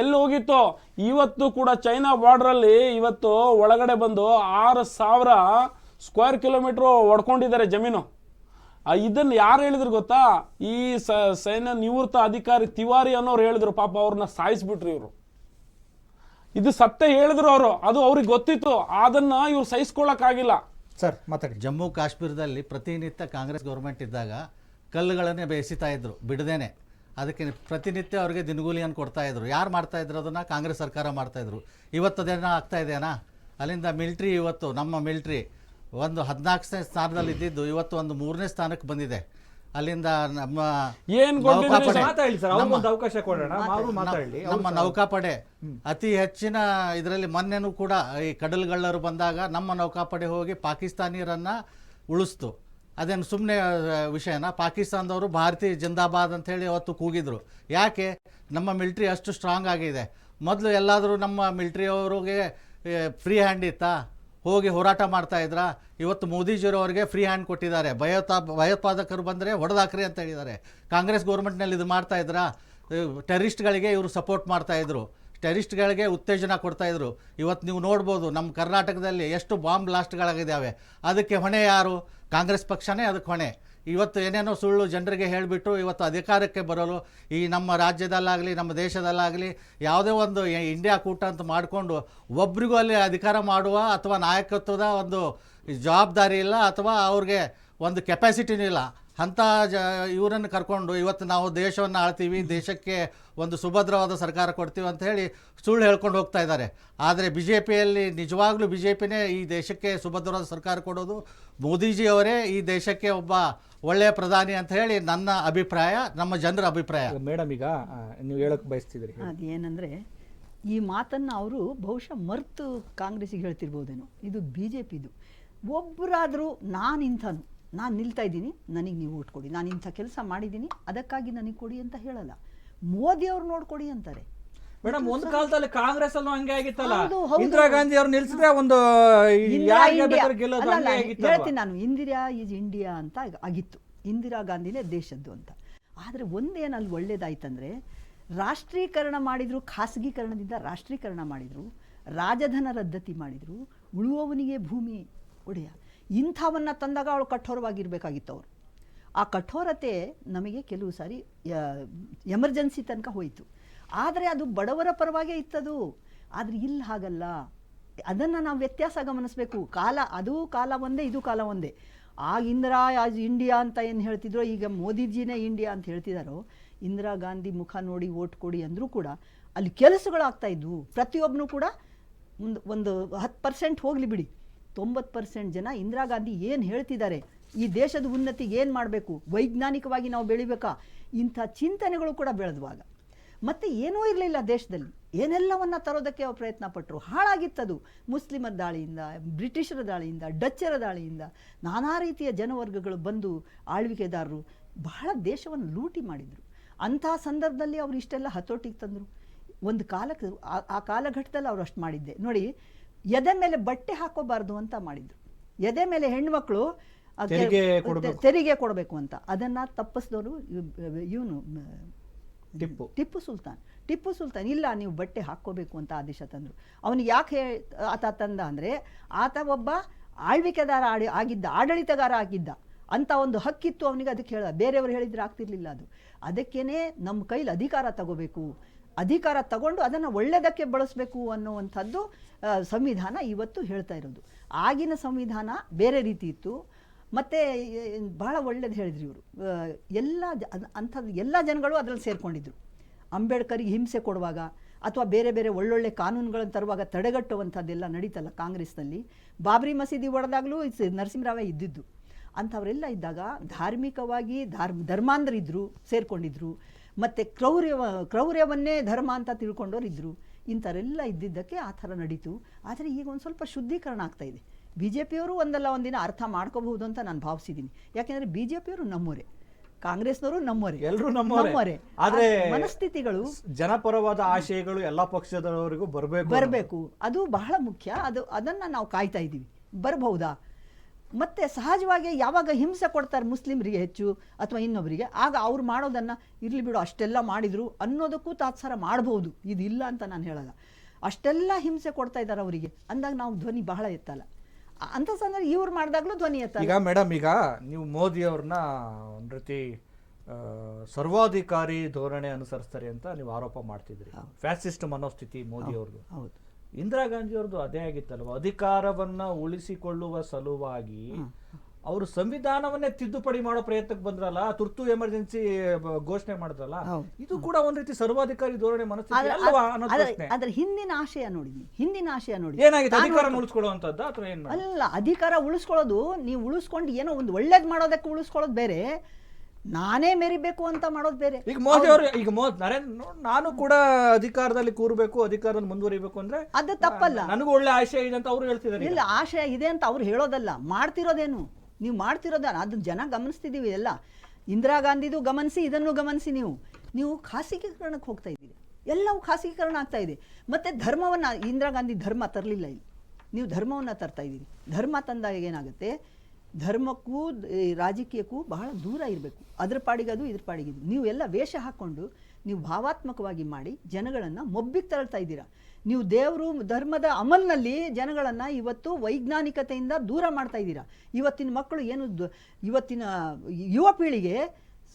ಎಲ್ಲಿ ಹೋಗಿತ್ತು ಇವತ್ತು ಕೂಡ ಚೈನಾ ಬಾರ್ಡರ್ ಅಲ್ಲಿ ಇವತ್ತು ಒಳಗಡೆ ಬಂದು ಆರು ಸಾವಿರ ಸ್ಕ್ವೇರ್ ಕಿಲೋಮೀಟರ್ ಹೊಡ್ಕೊಂಡಿದ್ದಾರೆ ಜಮೀನು. ಇದನ್ನ ಯಾರು ಹೇಳಿದ್ರು ಗೊತ್ತಾ? ಈ ಸ- ಸೈನ್ಯ ನಿವೃತ್ತ ಅಧಿಕಾರಿ ತಿವಾರಿ ಅನ್ನೋರು ಹೇಳಿದ್ರು ಪಾಪ ಅವ್ರನ್ನ ಸಾಯಿಸ್ಬಿಟ್ರು ಇವರು. ಇದು ಸತ್ಯ ಹೇಳಿದ್ರು ಅವರು ಅದು ಅವ್ರಿಗೆ ಗೊತ್ತಿತ್ತು ಅದನ್ನ ಇವ್ರು ಸಹಿಸ್ಕೊಳ್ಳೋಕ್ಕಾಗಿಲ್ಲ ಸರ್ ಮಾತಾಡಿ. ಜಮ್ಮು ಕಾಶ್ಮೀರದಲ್ಲಿ ಪ್ರತಿನಿತ್ಯ ಕಾಂಗ್ರೆಸ್ ಗೌರ್ಮೆಂಟ್ ಇದ್ದಾಗ ಕಲ್ಲುಗಳನ್ನೇ ಬೇಯಿಸ್ತಾ ಇದ್ರು ಬಿಡದೇನೆ. ಅದಕ್ಕೆ ಪ್ರತಿನಿತ್ಯ ಅವ್ರಿಗೆ ದಿನಗೂಲಿಯನ್ನು ಕೊಡ್ತಾ ಇದ್ರು. ಯಾರು ಮಾಡ್ತಾ ಇದ್ರು ಅದನ್ನ? ಕಾಂಗ್ರೆಸ್ ಸರ್ಕಾರ ಮಾಡ್ತಾ ಇದ್ರು. ಇವತ್ತು ಅದೇನೋ ಆಗ್ತಾ ಇದೆಯಾ ಅಲ್ಲಿಂದ ಮಿಲ್ಟ್ರಿ ಇವತ್ತು ನಮ್ಮ ಮಿಲ್ಟ್ರಿ. ಒಂದು ಹದಿನಾಲ್ಕನೇ ಸ್ಥಾನದಲ್ಲಿ ಇದ್ದಿದ್ದು ಇವತ್ತು ಒಂದು ಮೂರನೇ ಸ್ಥಾನಕ್ಕೆ ಬಂದಿದೆ. ಅಲ್ಲಿಂದ ನಮ್ಮ ಏನ್ ಅವಕಾಶ ಕೊಡೋಣ. ನಮ್ಮ ನೌಕಾಪಡೆ ಅತಿ ಹೆಚ್ಚಿನ ಇದರಲ್ಲಿ ಮೊನ್ನೆನೂ ಕೂಡ ಈ ಕಡಲ್ಗಳ್ಳರು ಬಂದಾಗ ನಮ್ಮ ನೌಕಾಪಡೆ ಹೋಗಿ ಪಾಕಿಸ್ತಾನಿಯರನ್ನ ಉಳಿಸ್ತು. ಅದೇನು ಸುಮ್ಮನೆ ವಿಷಯನ? ಪಾಕಿಸ್ತಾನದವರು ಭಾರತೀಯ ಜಿಂದಾಬಾದ್ ಅಂತ ಹೇಳಿ ಅವತ್ತು ಕೂಗಿದ್ರು. ಯಾಕೆ? ನಮ್ಮ ಮಿಲ್ಟ್ರಿ ಅಷ್ಟು ಸ್ಟ್ರಾಂಗ್ ಆಗಿದೆ. ಮೊದಲು ಎಲ್ಲಾದರೂ ನಮ್ಮ ಮಿಲ್ಟ್ರಿಯವ್ರಿಗೆ ಫ್ರೀ ಹ್ಯಾಂಡ್ ಇತ್ತಾ? ಹೋಗಿ ಹೋರಾಟ ಮಾಡ್ತಾ ಇದ್ರ? ಇವತ್ತು ಮೋದಿಜಿರವರಿಗೆ ಫ್ರೀ ಹ್ಯಾಂಡ್ ಕೊಟ್ಟಿದ್ದಾರೆ. ಭಯೋತ್ಪಾ ಭಯೋತ್ಪಾದಕರು ಬಂದರೆ ಹೊಡೆದಾಕ್ರಿ ಅಂತ ಹೇಳಿದ್ದಾರೆ. ಕಾಂಗ್ರೆಸ್ ಗೌರ್ಮೆಂಟ್ನಲ್ಲಿ ಇದು ಮಾಡ್ತಾ ಇದ್ರಾ? ಟೆರಿಸ್ಟ್ಗಳಿಗೆ ಇವರು ಸಪೋರ್ಟ್ ಮಾಡ್ತಾ ಇದ್ರು. ಟೆರಿಸ್ಟ್ಗಳಿಗೆ ಉತ್ತೇಜನ ಕೊಡ್ತಾ ಇದ್ರು. ಇವತ್ತು ನೀವು ನೋಡ್ಬೋದು ನಮ್ಮ ಕರ್ನಾಟಕದಲ್ಲಿ ಎಷ್ಟು ಬಾಂಬ್ ಬ್ಲಾಸ್ಟ್ಗಳಾಗಿದ್ದಾವೆ ಅದಕ್ಕೆ ಹೊಣೆ ಯಾರು? ಕಾಂಗ್ರೆಸ್ ಪಕ್ಷನೇ ಅದಕ್ಕೆ ಹೊಣೆ. ಇವತ್ತು ಏನೇನೋ ಸುಳ್ಳು ಜನರಿಗೆ ಹೇಳಿಬಿಟ್ಟು ಇವತ್ತು ಅಧಿಕಾರಕ್ಕೆ ಬರಲು, ಈ ನಮ್ಮ ರಾಜ್ಯದಲ್ಲಾಗಲಿ, ನಮ್ಮ ದೇಶದಲ್ಲಾಗಲಿ, ಯಾವುದೇ ಒಂದು ಇಂಡಿಯಾ ಕೂಟ ಅಂತ ಮಾಡಿಕೊಂಡು ಒಬ್ರಿಗೂ ಅಲ್ಲಿ ಅಧಿಕಾರ ಮಾಡುವ ಅಥವಾ ನಾಯಕತ್ವದ ಒಂದು ಜವಾಬ್ದಾರಿ ಇಲ್ಲ ಅಥವಾ ಅವ್ರಿಗೆ ಒಂದು ಕೆಪಾಸಿಟಿನೂ ಇಲ್ಲ. ಅಂಥ ಜ ಇವರನ್ನು ಕರ್ಕೊಂಡು ಇವತ್ತು ನಾವು ದೇಶವನ್ನು ಆಳ್ತೀವಿ ದೇಶಕ್ಕೆ ಒಂದು ಸುಭದ್ರವಾದ ಸರ್ಕಾರ ಕೊಡ್ತೀವಿ ಅಂತ ಹೇಳಿ ಸುಳ್ಳು ಹೇಳ್ಕೊಂಡು ಹೋಗ್ತಾ ಇದ್ದಾರೆ. ಆದರೆ ಬಿ ಜೆ ಪಿಯಲ್ಲಿ ನಿಜವಾಗ್ಲೂ ಬಿ ಜೆ ಪಿನೇ ಈ ದೇಶಕ್ಕೆ ಸುಭದ್ರವಾದ ಸರ್ಕಾರ ಕೊಡೋದು. ಮೋದಿಜಿಯವರೇ ಈ ದೇಶಕ್ಕೆ ಒಬ್ಬ ಒಳ್ಳೆಯ ಪ್ರಧಾನಿ ಅಂತ ಹೇಳಿ ನನ್ನ ಅಭಿಪ್ರಾಯ ನಮ್ಮ ಜನರ ಅಭಿಪ್ರಾಯ. ಮೇಡಮ್ ಈಗ ನೀವು ಹೇಳಕ್ಕೆ ಬಯಸ್ತಿದ್ರಿ ಅದೇನೆಂದರೆ ಈ ಮಾತನ್ನು ಅವರು ಬಹುಶಃ ಮರ್ತು ಕಾಂಗ್ರೆಸ್ಸಿಗೆ ಹೇಳ್ತಿರ್ಬೋದೇನೋ. ಇದು ಬಿ ಜೆ ಪಿದು ಒಬ್ಬರಾದರೂ ನಾನು ಇಂಥನು ನಾನು ನಿಲ್ತಾ ಇದ್ದೀನಿ ನನಗೆ ನೀವು ಓಟ್ ಕೊಡಿ. ನಾನು ಇಂಥ ಕೆಲಸ ಮಾಡಿದ್ದೀನಿ ಅದಕ್ಕಾಗಿ ನನಗೆ ಕೊಡಿ ಅಂತ ಹೇಳಲ್ಲ. ಮೋದಿ ಅವ್ರು ನೋಡ್ಕೊಡಿ ಅಂತಾರೆ. ಮೇಡಮ್ ಒಂದ್ ಕಾಲದಲ್ಲಿ ಕಾಂಗ್ರೆಸ್ ಅಲ್ಲೂ ಹಂಗೆ ಆಗಿತ್ತಲ್ಲ. ಇಂದಿರಾ ಗಾಂಧಿ ಅವ್ರು ನಿಲ್ಸಿದ್ರೆ ಒಂದು? ಹೇಳ್ತೀನಿ ನಾನು. ಇಂದಿರಾ ಈಸ್ ಇಂಡಿಯಾ ಅಂತ ಆಗಿತ್ತು. ಇಂದಿರಾ ಗಾಂಧಿನೇ ದೇಶದ್ದು ಅಂತ. ಆದರೆ ಒಂದೇನು ಅಲ್ಲಿ ಒಳ್ಳೇದಾಯ್ತಂದ್ರೆ ರಾಷ್ಟ್ರೀಕರಣ ಮಾಡಿದ್ರು ಖಾಸಗೀಕರಣದಿಂದ ರಾಷ್ಟ್ರೀಕರಣ ಮಾಡಿದ್ರು ರಾಜಧನ ರದ್ದತಿ ಮಾಡಿದ್ರು ಉಳುವವನಿಗೆ ಭೂಮಿ ಒಡೆಯ. ಇಂಥವನ್ನ ತಂದಾಗ ಅವಳು ಕಠೋರವಾಗಿರಬೇಕಾಗಿತ್ತು ಅವರು ಆ ಕಠೋರತೆ ನಮಗೆ ಕೆಲವು ಸಾರಿ ಎಮರ್ಜೆನ್ಸಿ ತನಕ ಹೋಯಿತು. ಆದರೆ ಅದು ಬಡವರ ಪರವಾಗೇ ಇತ್ತದು. ಆದರೆ ಇಲ್ಲಿ ಹಾಗಲ್ಲ. ಅದನ್ನು ನಾವು ವ್ಯತ್ಯಾಸ ಗಮನಿಸಬೇಕು. ಕಾಲ, ಅದು ಕಾಲ ಒಂದೇ, ಇದು ಕಾಲ ಒಂದೇ. ಆಗ ಇಂದಿರಾ ಆಜ್ ಇಂಡಿಯಾ ಅಂತ ಏನು ಹೇಳ್ತಿದ್ರೋ, ಈಗ ಮೋದಿಜಿನೇ ಇಂಡಿಯಾ ಅಂತ ಹೇಳ್ತಿದ್ದಾರೋ ಇಂದಿರಾ ಗಾಂಧಿ ಮುಖ ನೋಡಿ ಓಟ್ ಕೊಡಿ ಅಂದರೂ ಕೂಡ ಅಲ್ಲಿ ಕೆಲಸಗಳಾಗ್ತಾ ಇದ್ವು. ಪ್ರತಿಯೊಬ್ಬನು ಕೂಡ ಒಂದು ಒಂದು ಹತ್ತು ಪರ್ಸೆಂಟ್ ಹೋಗಲಿ ಬಿಡಿ. ತೊಂಬತ್ತು ಪರ್ಸೆಂಟ್ ಜನ ಇಂದಿರಾ ಗಾಂಧಿ ಏನು ಹೇಳ್ತಿದ್ದಾರೆ? ಈ ದೇಶದ ಉನ್ನತಿಗೆ ಏನು ಮಾಡಬೇಕು? ವೈಜ್ಞಾನಿಕವಾಗಿ ನಾವು ಬೆಳಿಬೇಕಾ? ಇಂಥ ಚಿಂತನೆಗಳು ಕೂಡ ಬೆಳೆದುವಾಗ. ಮತ್ತೆ ಏನೂ ಇರಲಿಲ್ಲ ದೇಶದಲ್ಲಿ. ಏನೆಲ್ಲವನ್ನು ತರೋದಕ್ಕೆ ಅವ್ರು ಪ್ರಯತ್ನ ಪಟ್ಟರು ಹಾಳಾಗಿತ್ತದು ಮುಸ್ಲಿಮರ ದಾಳಿಯಿಂದ, ಬ್ರಿಟಿಷರ ದಾಳಿಯಿಂದ, ಡಚ್ಚರ ದಾಳಿಯಿಂದ ನಾನಾ ರೀತಿಯ ಜನವರ್ಗಗಳು ಬಂದು ಆಳ್ವಿಕೆದಾರರು ಬಹಳ ದೇಶವನ್ನು ಲೂಟಿ ಮಾಡಿದರು. ಅಂಥ ಸಂದರ್ಭದಲ್ಲಿ ಅವರು ಇಷ್ಟೆಲ್ಲ ಹತೋಟಿಗೆ ತಂದರು. ಒಂದು ಕಾಲಕ್ಕೆ ಆ- ಕಾಲಘಟ್ಟದಲ್ಲಿ ಅವರು ಅಷ್ಟು ಮಾಡಿದ್ದೆ. ನೋಡಿ ಎದೆ ಮೇಲೆ ಬಟ್ಟೆ ಹಾಕೋಬಾರ್ದು ಅಂತ ಮಾಡಿದ್ರು. ಎದೆ ಮೇಲೆ ಹೆಣ್ಮಕ್ಳು ತೆರಿಗೆ ಕೊಡ್ಬೇಕು. ತೆರಿಗೆ ಕೊಡಬೇಕು ಅಂತ. ಅದನ್ನ ತಪ್ಪಿಸಿದವರು ಇವನು ಟಿಪ್ಪು. ಟಿಪ್ಪು ಸುಲ್ತಾನ್. ಟಿಪ್ಪು ಸುಲ್ತಾನ್ ಇಲ್ಲ ನೀವು ಬಟ್ಟೆ ಹಾಕೋಬೇಕು ಅಂತ ಆದೇಶ ತಂದರು. ಅವನಿಗೆ ಯಾಕೆ ಹೇ- ಆತ ತಂದ ಅಂದರೆ ಆತ ಒಬ್ಬ ಆಳ್ವಿಕೆದಾರ ಆಡಿ ಆಗಿದ್ದ ಆಡಳಿತಗಾರ ಆಗಿದ್ದ. ಅಂತ ಒಂದು ಹಕ್ಕಿತ್ತು ಅವನಿಗೆ ಅದಕ್ಕೆ ಹೇಳ ಬೇರೆಯವರು ಹೇಳಿದ್ರೆ ಆಗ್ತಿರ್ಲಿಲ್ಲ ಅದು. ಅದಕ್ಕೇನೆ ನಮ್ಮ ಕೈಲಿ ಅಧಿಕಾರ ತಗೋಬೇಕು. ಅಧಿಕಾರ ತಗೊಂಡು ಅದನ್ನು ಒಳ್ಳೆಯದಕ್ಕೆ ಬಳಸಬೇಕು ಅನ್ನುವಂಥದ್ದು ಸಂವಿಧಾನ ಇವತ್ತು ಹೇಳ್ತಾ ಇರೋದು. ಆಗಿನ ಸಂವಿಧಾನ ಬೇರೆ ರೀತಿ ಇತ್ತು. ಮತ್ತು ಭಾಳ ಒಳ್ಳೇದು ಹೇಳಿದ್ರು ಇವರು. ಎಲ್ಲ ಅಂಥದ್ದು ಎಲ್ಲ ಜನಗಳು ಅದರಲ್ಲಿ ಸೇರಿಕೊಂಡಿದ್ರು. ಅಂಬೇಡ್ಕರಿಗೆ ಹಿಂಸೆ ಕೊಡುವಾಗ ಅಥವಾ ಬೇರೆ ಬೇರೆ ಒಳ್ಳೊಳ್ಳೆ ಕಾನೂನುಗಳನ್ನು ತರುವಾಗ ತಡೆಗಟ್ಟುವಂಥದ್ದೆಲ್ಲ ನಡೀತಲ್ಲ ಕಾಂಗ್ರೆಸ್ನಲ್ಲಿ. ಬಾಬ್ರಿ ಮಸೀದಿ ಒಡೆದಾಗಲೂ ನರಸಿಂಹರಾವ ಇದ್ದಿದ್ದು. ಅಂಥವರೆಲ್ಲ ಇದ್ದಾಗ ಧಾರ್ಮಿಕವಾಗಿ ಧಾರ್ಮ ಧರ್ಮಾಂಧರಿದ್ದರು ಸೇರಿಕೊಂಡಿದ್ರು. ಮತ್ತು ಕ್ರೌರ್ಯವ ಕ್ರೌರ್ಯವನ್ನೇ ಧರ್ಮ ಅಂತ ತಿಳ್ಕೊಂಡವ್ರು ಇದ್ದರು ಇಂಥವರೆಲ್ಲ ಇದ್ದಿದ್ದಕ್ಕೆ ಆ ಥರ ನಡೀತು. ಆದರೆ ಈಗ ಒಂದು ಸ್ವಲ್ಪ ಶುದ್ಧೀಕರಣ ಆಗ್ತಾ ಇದೆ. ಬಿ ಜೆ ಪಿಯವರು ಒಂದಲ್ಲ ಒಂದಿನ ಅರ್ಥ ಮಾಡ್ಕೋಬಹುದು ಅಂತ ನಾನು ಭಾವಿಸಿದ್ದೀನಿ. ಯಾಕೆಂದರೆ ಬಿ ಜೆ ಪಿಯವರು ನಮ್ಮವರೇ ಕಾಂಗ್ರೆಸ್ನವರು ನಮ್ಮವರೇ ಎಲ್ಲರೂ ನಮ್ಮವರೇ. ಆದರೆ ಮನಸ್ಥಿತಿಗಳು ಜನಪರವಾದ ಆಶಯಗಳು ಎಲ್ಲಾ ಪಕ್ಷದವರಿಗೂ ಬರಬೇಕು ಬರಬೇಕು. ಅದು ಬಹಳ ಮುಖ್ಯ. ಅದು ಅದನ್ನು ನಾವು ಕಾಯ್ತಾ ಇದ್ದೀವಿ. ಬರಬಹುದಾ? ಮತ್ತೆ ಸಹಜವಾಗಿ ಯಾವಾಗ ಹಿಂಸೆ ಕೊಡ್ತಾರೆ ಮುಸ್ಲಿಮರಿಗೆ ಹೆಚ್ಚು ಅಥವಾ ಇನ್ನೊಬ್ಬರಿಗೆ ಆಗ ಅವ್ರು ಮಾಡೋದನ್ನು ಇರಲಿ ಬಿಡು ಅಷ್ಟೆಲ್ಲ ಮಾಡಿದರು ಅನ್ನೋದಕ್ಕೂ ತಾತ್ಸಾರ ಮಾಡ್ಬೋದು. ಇದಿಲ್ಲ ಇಲ್ಲ ಅಂತ ನಾನು ಹೇಳಲ್ಲ. ಅಷ್ಟೆಲ್ಲ ಹಿಂಸೆ ಕೊಡ್ತಾ ಇದ್ದಾರೆ ಅವರಿಗೆ. ಅಂದಾಗ ನಾವು ಧ್ವನಿ ಬಹಳ ಎತ್ತಲ್ಲ. ಅಂತ ಸಂದರ್ಭ ಇವ್ರು ಮಾಡಿದಾಗಲೂ ಧ್ವನಿ ಎತ್ತ ಈಗ ಮೇಡಮ್ ಈಗ ನೀವು ಮೋದಿ ಅವ್ರನ್ನ ಒಂದು ರೀತಿ ಸರ್ವಾಧಿಕಾರಿ ಧೋರಣೆ ಅನುಸರಿಸ್ತಾರೆ ಅಂತ ನೀವು ಆರೋಪ ಮಾಡ್ತಿದ್ರಿ. ಫ್ಯಾಸಿಸ್ಟ್ ಮನೋಸ್ಥಿತಿ ಮೋದಿ ಅವ್ರದ್ದು ಹೌದು. ಇಂದಿರಾ ಗಾಂಧಿಯವ್ರದ್ದು ಅದೇ ಆಗಿತ್ತಲ್ವ? ಅಧಿಕಾರವನ್ನ ಉಳಿಸಿಕೊಳ್ಳುವ ಸಲುವಾಗಿ ಅವರು ಸಂವಿಧಾನವನ್ನೇ ತಿದ್ದುಪಡಿ ಮಾಡೋ ಪ್ರಯತ್ನಕ್ಕೆ ಬಂದ್ರಲ್ಲ ತುರ್ತು ಎಮರ್ಜೆನ್ಸಿ ಘೋಷಣೆ ಮಾಡಿದ್ರಲ್ಲ ಇದು ಕೂಡ ಒಂದ್ ರೀತಿ ಸರ್ವಾಧಿಕಾರಿ ಧೋರಣೆ ಅದ್ರ ಹಿಂದಿನ ಆಶಯ ನೋಡಿ ಹಿಂದಿನ ಆಶಯ ನೋಡಿ ಏನಾಗಿದೆ ಅಧಿಕಾರ ಉಳಿಸ್ಕೊಳ್ಳುವಂತದ್ದು ಅಥವಾ ಏನ್ ಅಲ್ಲ ಅಧಿಕಾರ ಉಳಿಸ್ಕೊಳ್ಳೋದು ನೀವು ಉಳಿಸ್ಕೊಂಡು ಏನೋ ಒಂದು ಒಳ್ಳೇದ್ ಮಾಡೋದಕ್ಕೆ ಉಳಿಸ್ಕೊಳ್ಳೋದು ಬೇರೆ ನಾನೇ ಮೆರಿಬೇಕು ಅಂತ ಮಾಡೋದು ಬೇರೆ. ಈಗ ಮೋದಿ ಅವರು ಈಗ ಮೋದಿ ನರೇಂದ್ರ ನಾನು ಕೂಡ ಅಧಿಕಾರದಲ್ಲಿ ಕೂರಬೇಕು ಅಧಿಕಾರದಲ್ಲಿ ಮುಂದುವರಿಬೇಕು ಅಂದ್ರೆ ಅದು ತಪ್ಪಲ್ಲ. ನನಗೂ ಒಳ್ಳೆ ಆಶಯ ಇದೆ ಅಂತ ಅವರು ಹೇಳ್ತಿದ್ದಾರೆ ಇಲ್ಲ ಆಶಯ ಇದೆ ಅಂತ ಅವ್ರು ಹೇಳೋದಲ್ಲ. ಮಾಡ್ತಿರೋದೇನು? ನೀವು ಮಾಡ್ತಿರೋದಲ್ಲ ಅದನ್ನ ಜನ ಗಮನಿಸ್ತಿದ್ದೀವಿ ಎಲ್ಲ. ಇಂದಿರಾ ಗಾಂಧಿದು ಗಮನಿಸಿ ಇದನ್ನು ಗಮನಿಸಿ ನೀವು. ನೀವು ಖಾಸಗೀಕರಣಕ್ಕೆ ಹೋಗ್ತಾ ಇದ್ದೀರಿ. ಎಲ್ಲವೂ ಖಾಸಗೀಕರಣ ಆಗ್ತಾ ಇದೆ. ಮತ್ತೆ ಧರ್ಮವನ್ನ ಇಂದಿರಾ ಗಾಂಧಿ ಧರ್ಮ ತರಲಿಲ್ಲ ಇಲ್ಲಿ. ನೀವು ಧರ್ಮವನ್ನ ತರ್ತಾ ಇದ್ದೀರಿ. ಧರ್ಮ ತಂದಾಗ ಏನಾಗುತ್ತೆ? ಧರ್ಮಕ್ಕೂ ರಾಜಕೀಯಕ್ಕೂ ಬಹಳ ದೂರ ಇರಬೇಕು. ಅದ್ರ ಪಾಡಿಗೆ ಅದು, ಇದ್ರ ಪಾಡಿಗೆ ಇದು. ನೀವು ಎಲ್ಲ ವೇಷ ಹಾಕ್ಕೊಂಡು, ನೀವು ಭಾವಾತ್ಮಕವಾಗಿ ಮಾಡಿ ಜನಗಳನ್ನು ಮೊಬ್ಬಿಗೆ ತರಳ್ತಾ ಇದ್ದೀರಾ. ನೀವು ದೇವರು, ಧರ್ಮದ ಅಮಲ್ನಲ್ಲಿ ಜನಗಳನ್ನು ಇವತ್ತು ವೈಜ್ಞಾನಿಕತೆಯಿಂದ ದೂರ ಮಾಡ್ತಾ ಇದ್ದೀರಾ. ಇವತ್ತಿನ ಮಕ್ಕಳು ಏನು ಇವತ್ತಿನ ಯುವ ಪೀಳಿಗೆ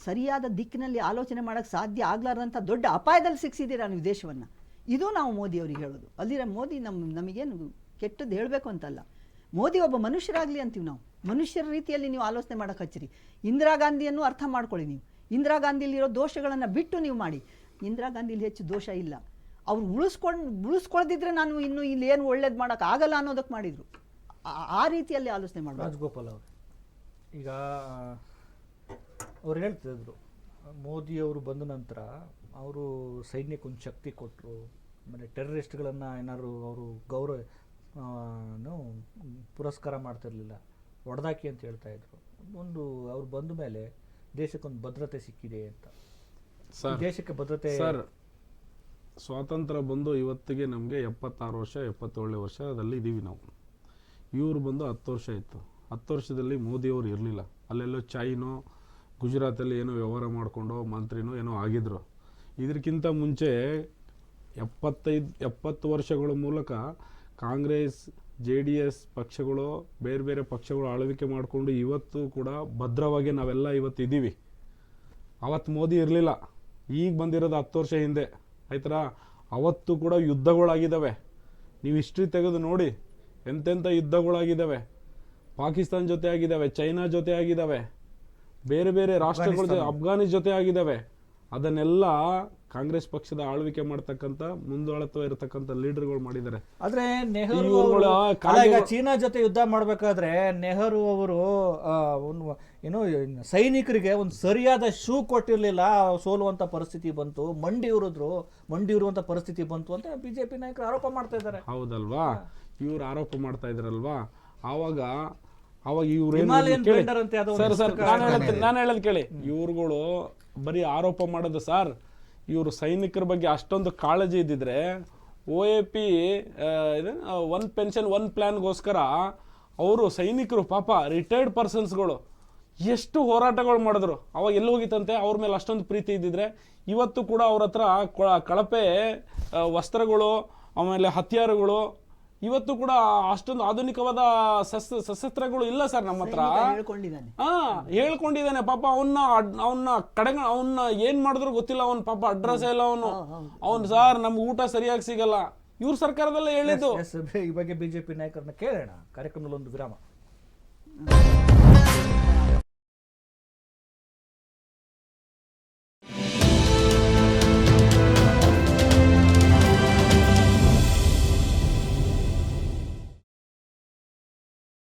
ಸರಿಯಾದ ದಿಕ್ಕಿನಲ್ಲಿ ಆಲೋಚನೆ ಮಾಡೋಕ್ಕೆ ಸಾಧ್ಯ ಆಗ್ಲಾರ್ದಂಥ ದೊಡ್ಡ ಅಪಾಯದಲ್ಲಿ ಸಿಕ್ಸಿದ್ದೀರಾ ನೀವು ದೇಶವನ್ನು? ಇದು ನಾವು ಮೋದಿ ಅವರಿಗೆ ಹೇಳೋದು. ಅಲ್ಲಿರೋ ಮೋದಿ ನಮ್ಮ ನಮಗೇನು ಕೆಟ್ಟದ್ದು ಹೇಳಬೇಕು ಅಂತಲ್ಲ. ಮೋದಿ ಒಬ್ಬ ಮನುಷ್ಯರಾಗಲಿ ಅಂತೀವಿ ನಾವು. ಮನುಷ್ಯರ ರೀತಿಯಲ್ಲಿ ನೀವು ಆಲೋಚನೆ ಮಾಡೋಕೆ ಹಚ್ಚಿರಿ. ಇಂದಿರಾ ಗಾಂಧಿಯನ್ನು ಅರ್ಥ ಮಾಡ್ಕೊಳ್ಳಿ ನೀವು. ಇಂದಿರಾ ಗಾಂಧಿಯಲ್ಲಿರೋ ದೋಷಗಳನ್ನು ಬಿಟ್ಟು ನೀವು ಮಾಡಿ. ಇಂದಿರಾ ಗಾಂಧಿಲಿ ಹೆಚ್ಚು ದೋಷ ಇಲ್ಲ. ಅವ್ರು ಉಳಿಸ್ಕೊಂಡು, ಉಳಿಸ್ಕೊಳ್ದಿದ್ರೆ ನಾನು ಇನ್ನು ಇಲ್ಲಿ ಏನು ಒಳ್ಳೇದು ಮಾಡೋಕೆ ಆಗಲ್ಲ ಅನ್ನೋದಕ್ಕೆ ಮಾಡಿದರು. ಆ ರೀತಿಯಲ್ಲಿ ಆಲೋಚನೆ ಮಾಡಿ ರಾಜಗೋಪಾಲ್ ಅವರು, ಈಗ, ಅವ್ರು ಹೇಳ್ತಿದ್ರು, ಮೋದಿಯವರು ಬಂದ ನಂತರ ಅವರು ಸೈನ್ಯಕ್ಕೆ ಒಂದು ಶಕ್ತಿ ಕೊಟ್ಟರು ಆಮೇಲೆ ಟೆರರಿಸ್ಟ್ಗಳನ್ನು ಏನಾದ್ರು ಅವರು ಗೌರವ ಪುರಸ್ಕಾರ ಮಾಡ್ತಿರ್ಲಿಲ್ಲ. ಹೊಡೆದಾಕಿ ಅಂತ ಹೇಳ್ತಾ ಇದ್ರು. ಒಂದು ಅವ್ರು ಬಂದ ಮೇಲೆ ದೇಶಕ್ಕೊಂದು ಭದ್ರತೆ ಸಿಕ್ಕಿದೆ ಅಂತ. ಸರ್ ದೇಶಕ್ಕೆ ಭದ್ರತೆ ಸರ್ ಸ್ವಾತಂತ್ರ್ಯ ಬಂದು ಇವತ್ತಿಗೆ ನಮಗೆ ಎಪ್ಪತ್ತಾರು ವರ್ಷ ಎಪ್ಪತ್ತೇಳನೇ ವರ್ಷದಲ್ಲಿ ಇದ್ದೀವಿ ನಾವು. ಇವರು ಬಂದು ಹತ್ತು ವರ್ಷ ಇತ್ತು ಹತ್ತು ವರ್ಷದಲ್ಲಿ ಮೋದಿಯವರು ಇರಲಿಲ್ಲ. ಅಲ್ಲೆಲ್ಲೋ ಚೈನೋ ಗುಜರಾತಲ್ಲಿ ಏನೋ ವ್ಯವಹಾರ ಮಾಡಿಕೊಂಡು ಮಂತ್ರಿನೋ ಏನೋ ಆಗಿದ್ರು. ಇದಕ್ಕಿಂತ ಮುಂಚೆ ಎಪ್ಪತ್ತೈದು ಎಪ್ಪತ್ತು ವರ್ಷಗಳ ಮೂಲಕ ಕಾಂಗ್ರೆಸ್ ಜೆ ಡಿ ಎಸ್ ಪಕ್ಷಗಳು ಬೇರೆ ಬೇರೆ ಪಕ್ಷಗಳು ಆಳ್ವಿಕೆ ಮಾಡಿಕೊಂಡು ಇವತ್ತು ಕೂಡ ಭದ್ರವಾಗಿ ನಾವೆಲ್ಲ ಇವತ್ತು ಇದ್ದೀವಿ ಅವತ್ತು ಮೋದಿ ಇರಲಿಲ್ಲ. ಈಗ ಬಂದಿರೋದು ಹತ್ತು ವರ್ಷ ಹಿಂದೆ. ಆಯ್ತರ? ಅವತ್ತು ಕೂಡ ಯುದ್ಧಗಳಾಗಿದ್ದಾವೆ. ನೀವು ಹಿಸ್ಟ್ರಿ ತೆಗೆದು ನೋಡಿ. ಎಂತೆಂಥ ಯುದ್ಧಗಳಾಗಿದ್ದಾವೆ. ಪಾಕಿಸ್ತಾನ ಜೊತೆ ಆಗಿದ್ದಾವೆ. ಚೈನಾ ಜೊತೆ ಆಗಿದ್ದಾವೆ. ಬೇರೆ ಬೇರೆ ರಾಷ್ಟ್ರಗಳ ಜೊತೆ ಅಫ್ಘಾನಿಸ್ ಜೊತೆ ಆಗಿದ್ದಾವೆ. ಅದನ್ನೆಲ್ಲ ಕಾಂಗ್ರೆಸ್ ಪಕ್ಷದ ಆಳ್ವಿಕೆ ಮಾಡ್ತಕ್ಕಂಥ ಮುಂದಾಳತ್ವ ಲೀಡರ್ ಲೀಡರ್ಗಳು ಮಾಡಿದ್ದಾರೆ. ಆದ್ರೆ ನೆಹರು ಈಗ ಚೀನಾ ಜೊತೆ ಯುದ್ಧ ಮಾಡ್ಬೇಕಾದ್ರೆ ನೆಹರು ಅವರು ಏನು ಸೈನಿಕರಿಗೆ ಒಂದು ಸರಿಯಾದ ಶೂ ಕೊಟ್ಟಿರ್ಲಿಲ್ಲ. ಸೋಲುವಂತ ಪರಿಸ್ಥಿತಿ ಬಂತು. ಮಂಡಿ ಉರಿದ್ರು. ಮಂಡಿ ಉರುವಂತ ಪರಿಸ್ಥಿತಿ ಬಂತು ಅಂತ ಬಿಜೆಪಿ ನಾಯಕರು ಆರೋಪ ಮಾಡ್ತಾ ಇದ್ದಾರೆ. ಹೌದಲ್ವಾ? ಇವ್ರು ಆರೋಪ ಮಾಡ್ತಾ ಇದ್ರಲ್ವಾ? ಆವಾಗ ಅವಾಗ ಇವ್ರು ನಾನು ಹೇಳೋದು ಕೇಳಿ. ಇವ್ರುಗಳು ಬರೀ ಆರೋಪ ಮಾಡೋದು ಸರ್. ಇವರು ಸೈನಿಕರ ಬಗ್ಗೆ ಅಷ್ಟೊಂದು ಕಾಳಜಿ ಇದ್ದಿದ್ರೆ O A P one pension one ಪ್ಲ್ಯಾನ್ಗೋಸ್ಕರ ಅವರು ಸೈನಿಕರು ಪಾಪ ರಿಟೈರ್ಡ್ ಪರ್ಸನ್ಸ್ಗಳು ಎಷ್ಟು ಹೋರಾಟಗಳು ಮಾಡಿದ್ರು. ಅವಾಗ ಎಲ್ಲಿ ಹೋಗಿತ್ತಂತೆ? ಅವ್ರ ಮೇಲೆ ಅಷ್ಟೊಂದು ಪ್ರೀತಿ ಇದ್ದಿದ್ರೆ ಇವತ್ತು ಕೂಡ ಅವ್ರ ಹತ್ರ ಕೊಳ- ಕಳಪೆ ವಸ್ತ್ರಗಳು, ಆಮೇಲೆ ಹತ್ಯಾರಗಳು ಇವತ್ತು ಕೂಡ ಅಷ್ಟೊಂದು ಆಧುನಿಕವಾದ ಸಸ್ ಸಶಸ್ತ್ರಗಳು ಇಲ್ಲ ಸರ್ ನಮ್ಮ ಹತ್ರ. ಹಾ ಹೇಳ್ಕೊಂಡಿದ್ದಾನೆ. ಪಾಪ ಅವನ್ನ ಅವನ್ನ ಕಡೆಗ ಅವನ್ನ ಏನ್ ಮಾಡಿದ್ರು ಗೊತ್ತಿಲ್ಲ ಅವನ್ ಪಾಪ ಅಡ್ರೆಸ್ ಇಲ್ಲ ಅವನು. ಅವನ್ ಸರ್ ನಮ್ಗೆ ಊಟ ಸರಿಯಾಗಿ ಸಿಗಲ್ಲ. ಇವ್ರ ಸರ್ಕಾರದಲ್ಲೇ ಹೇಳಿದ್ದು. ಈ ಬಗ್ಗೆ ಬಿಜೆಪಿ ನಾಯಕರನ್ನ ಕೇಳೋಣ. ಕಾರ್ಯಕ್ರಮದಲ್ಲಿ ಒಂದು ವಿರಾಮ.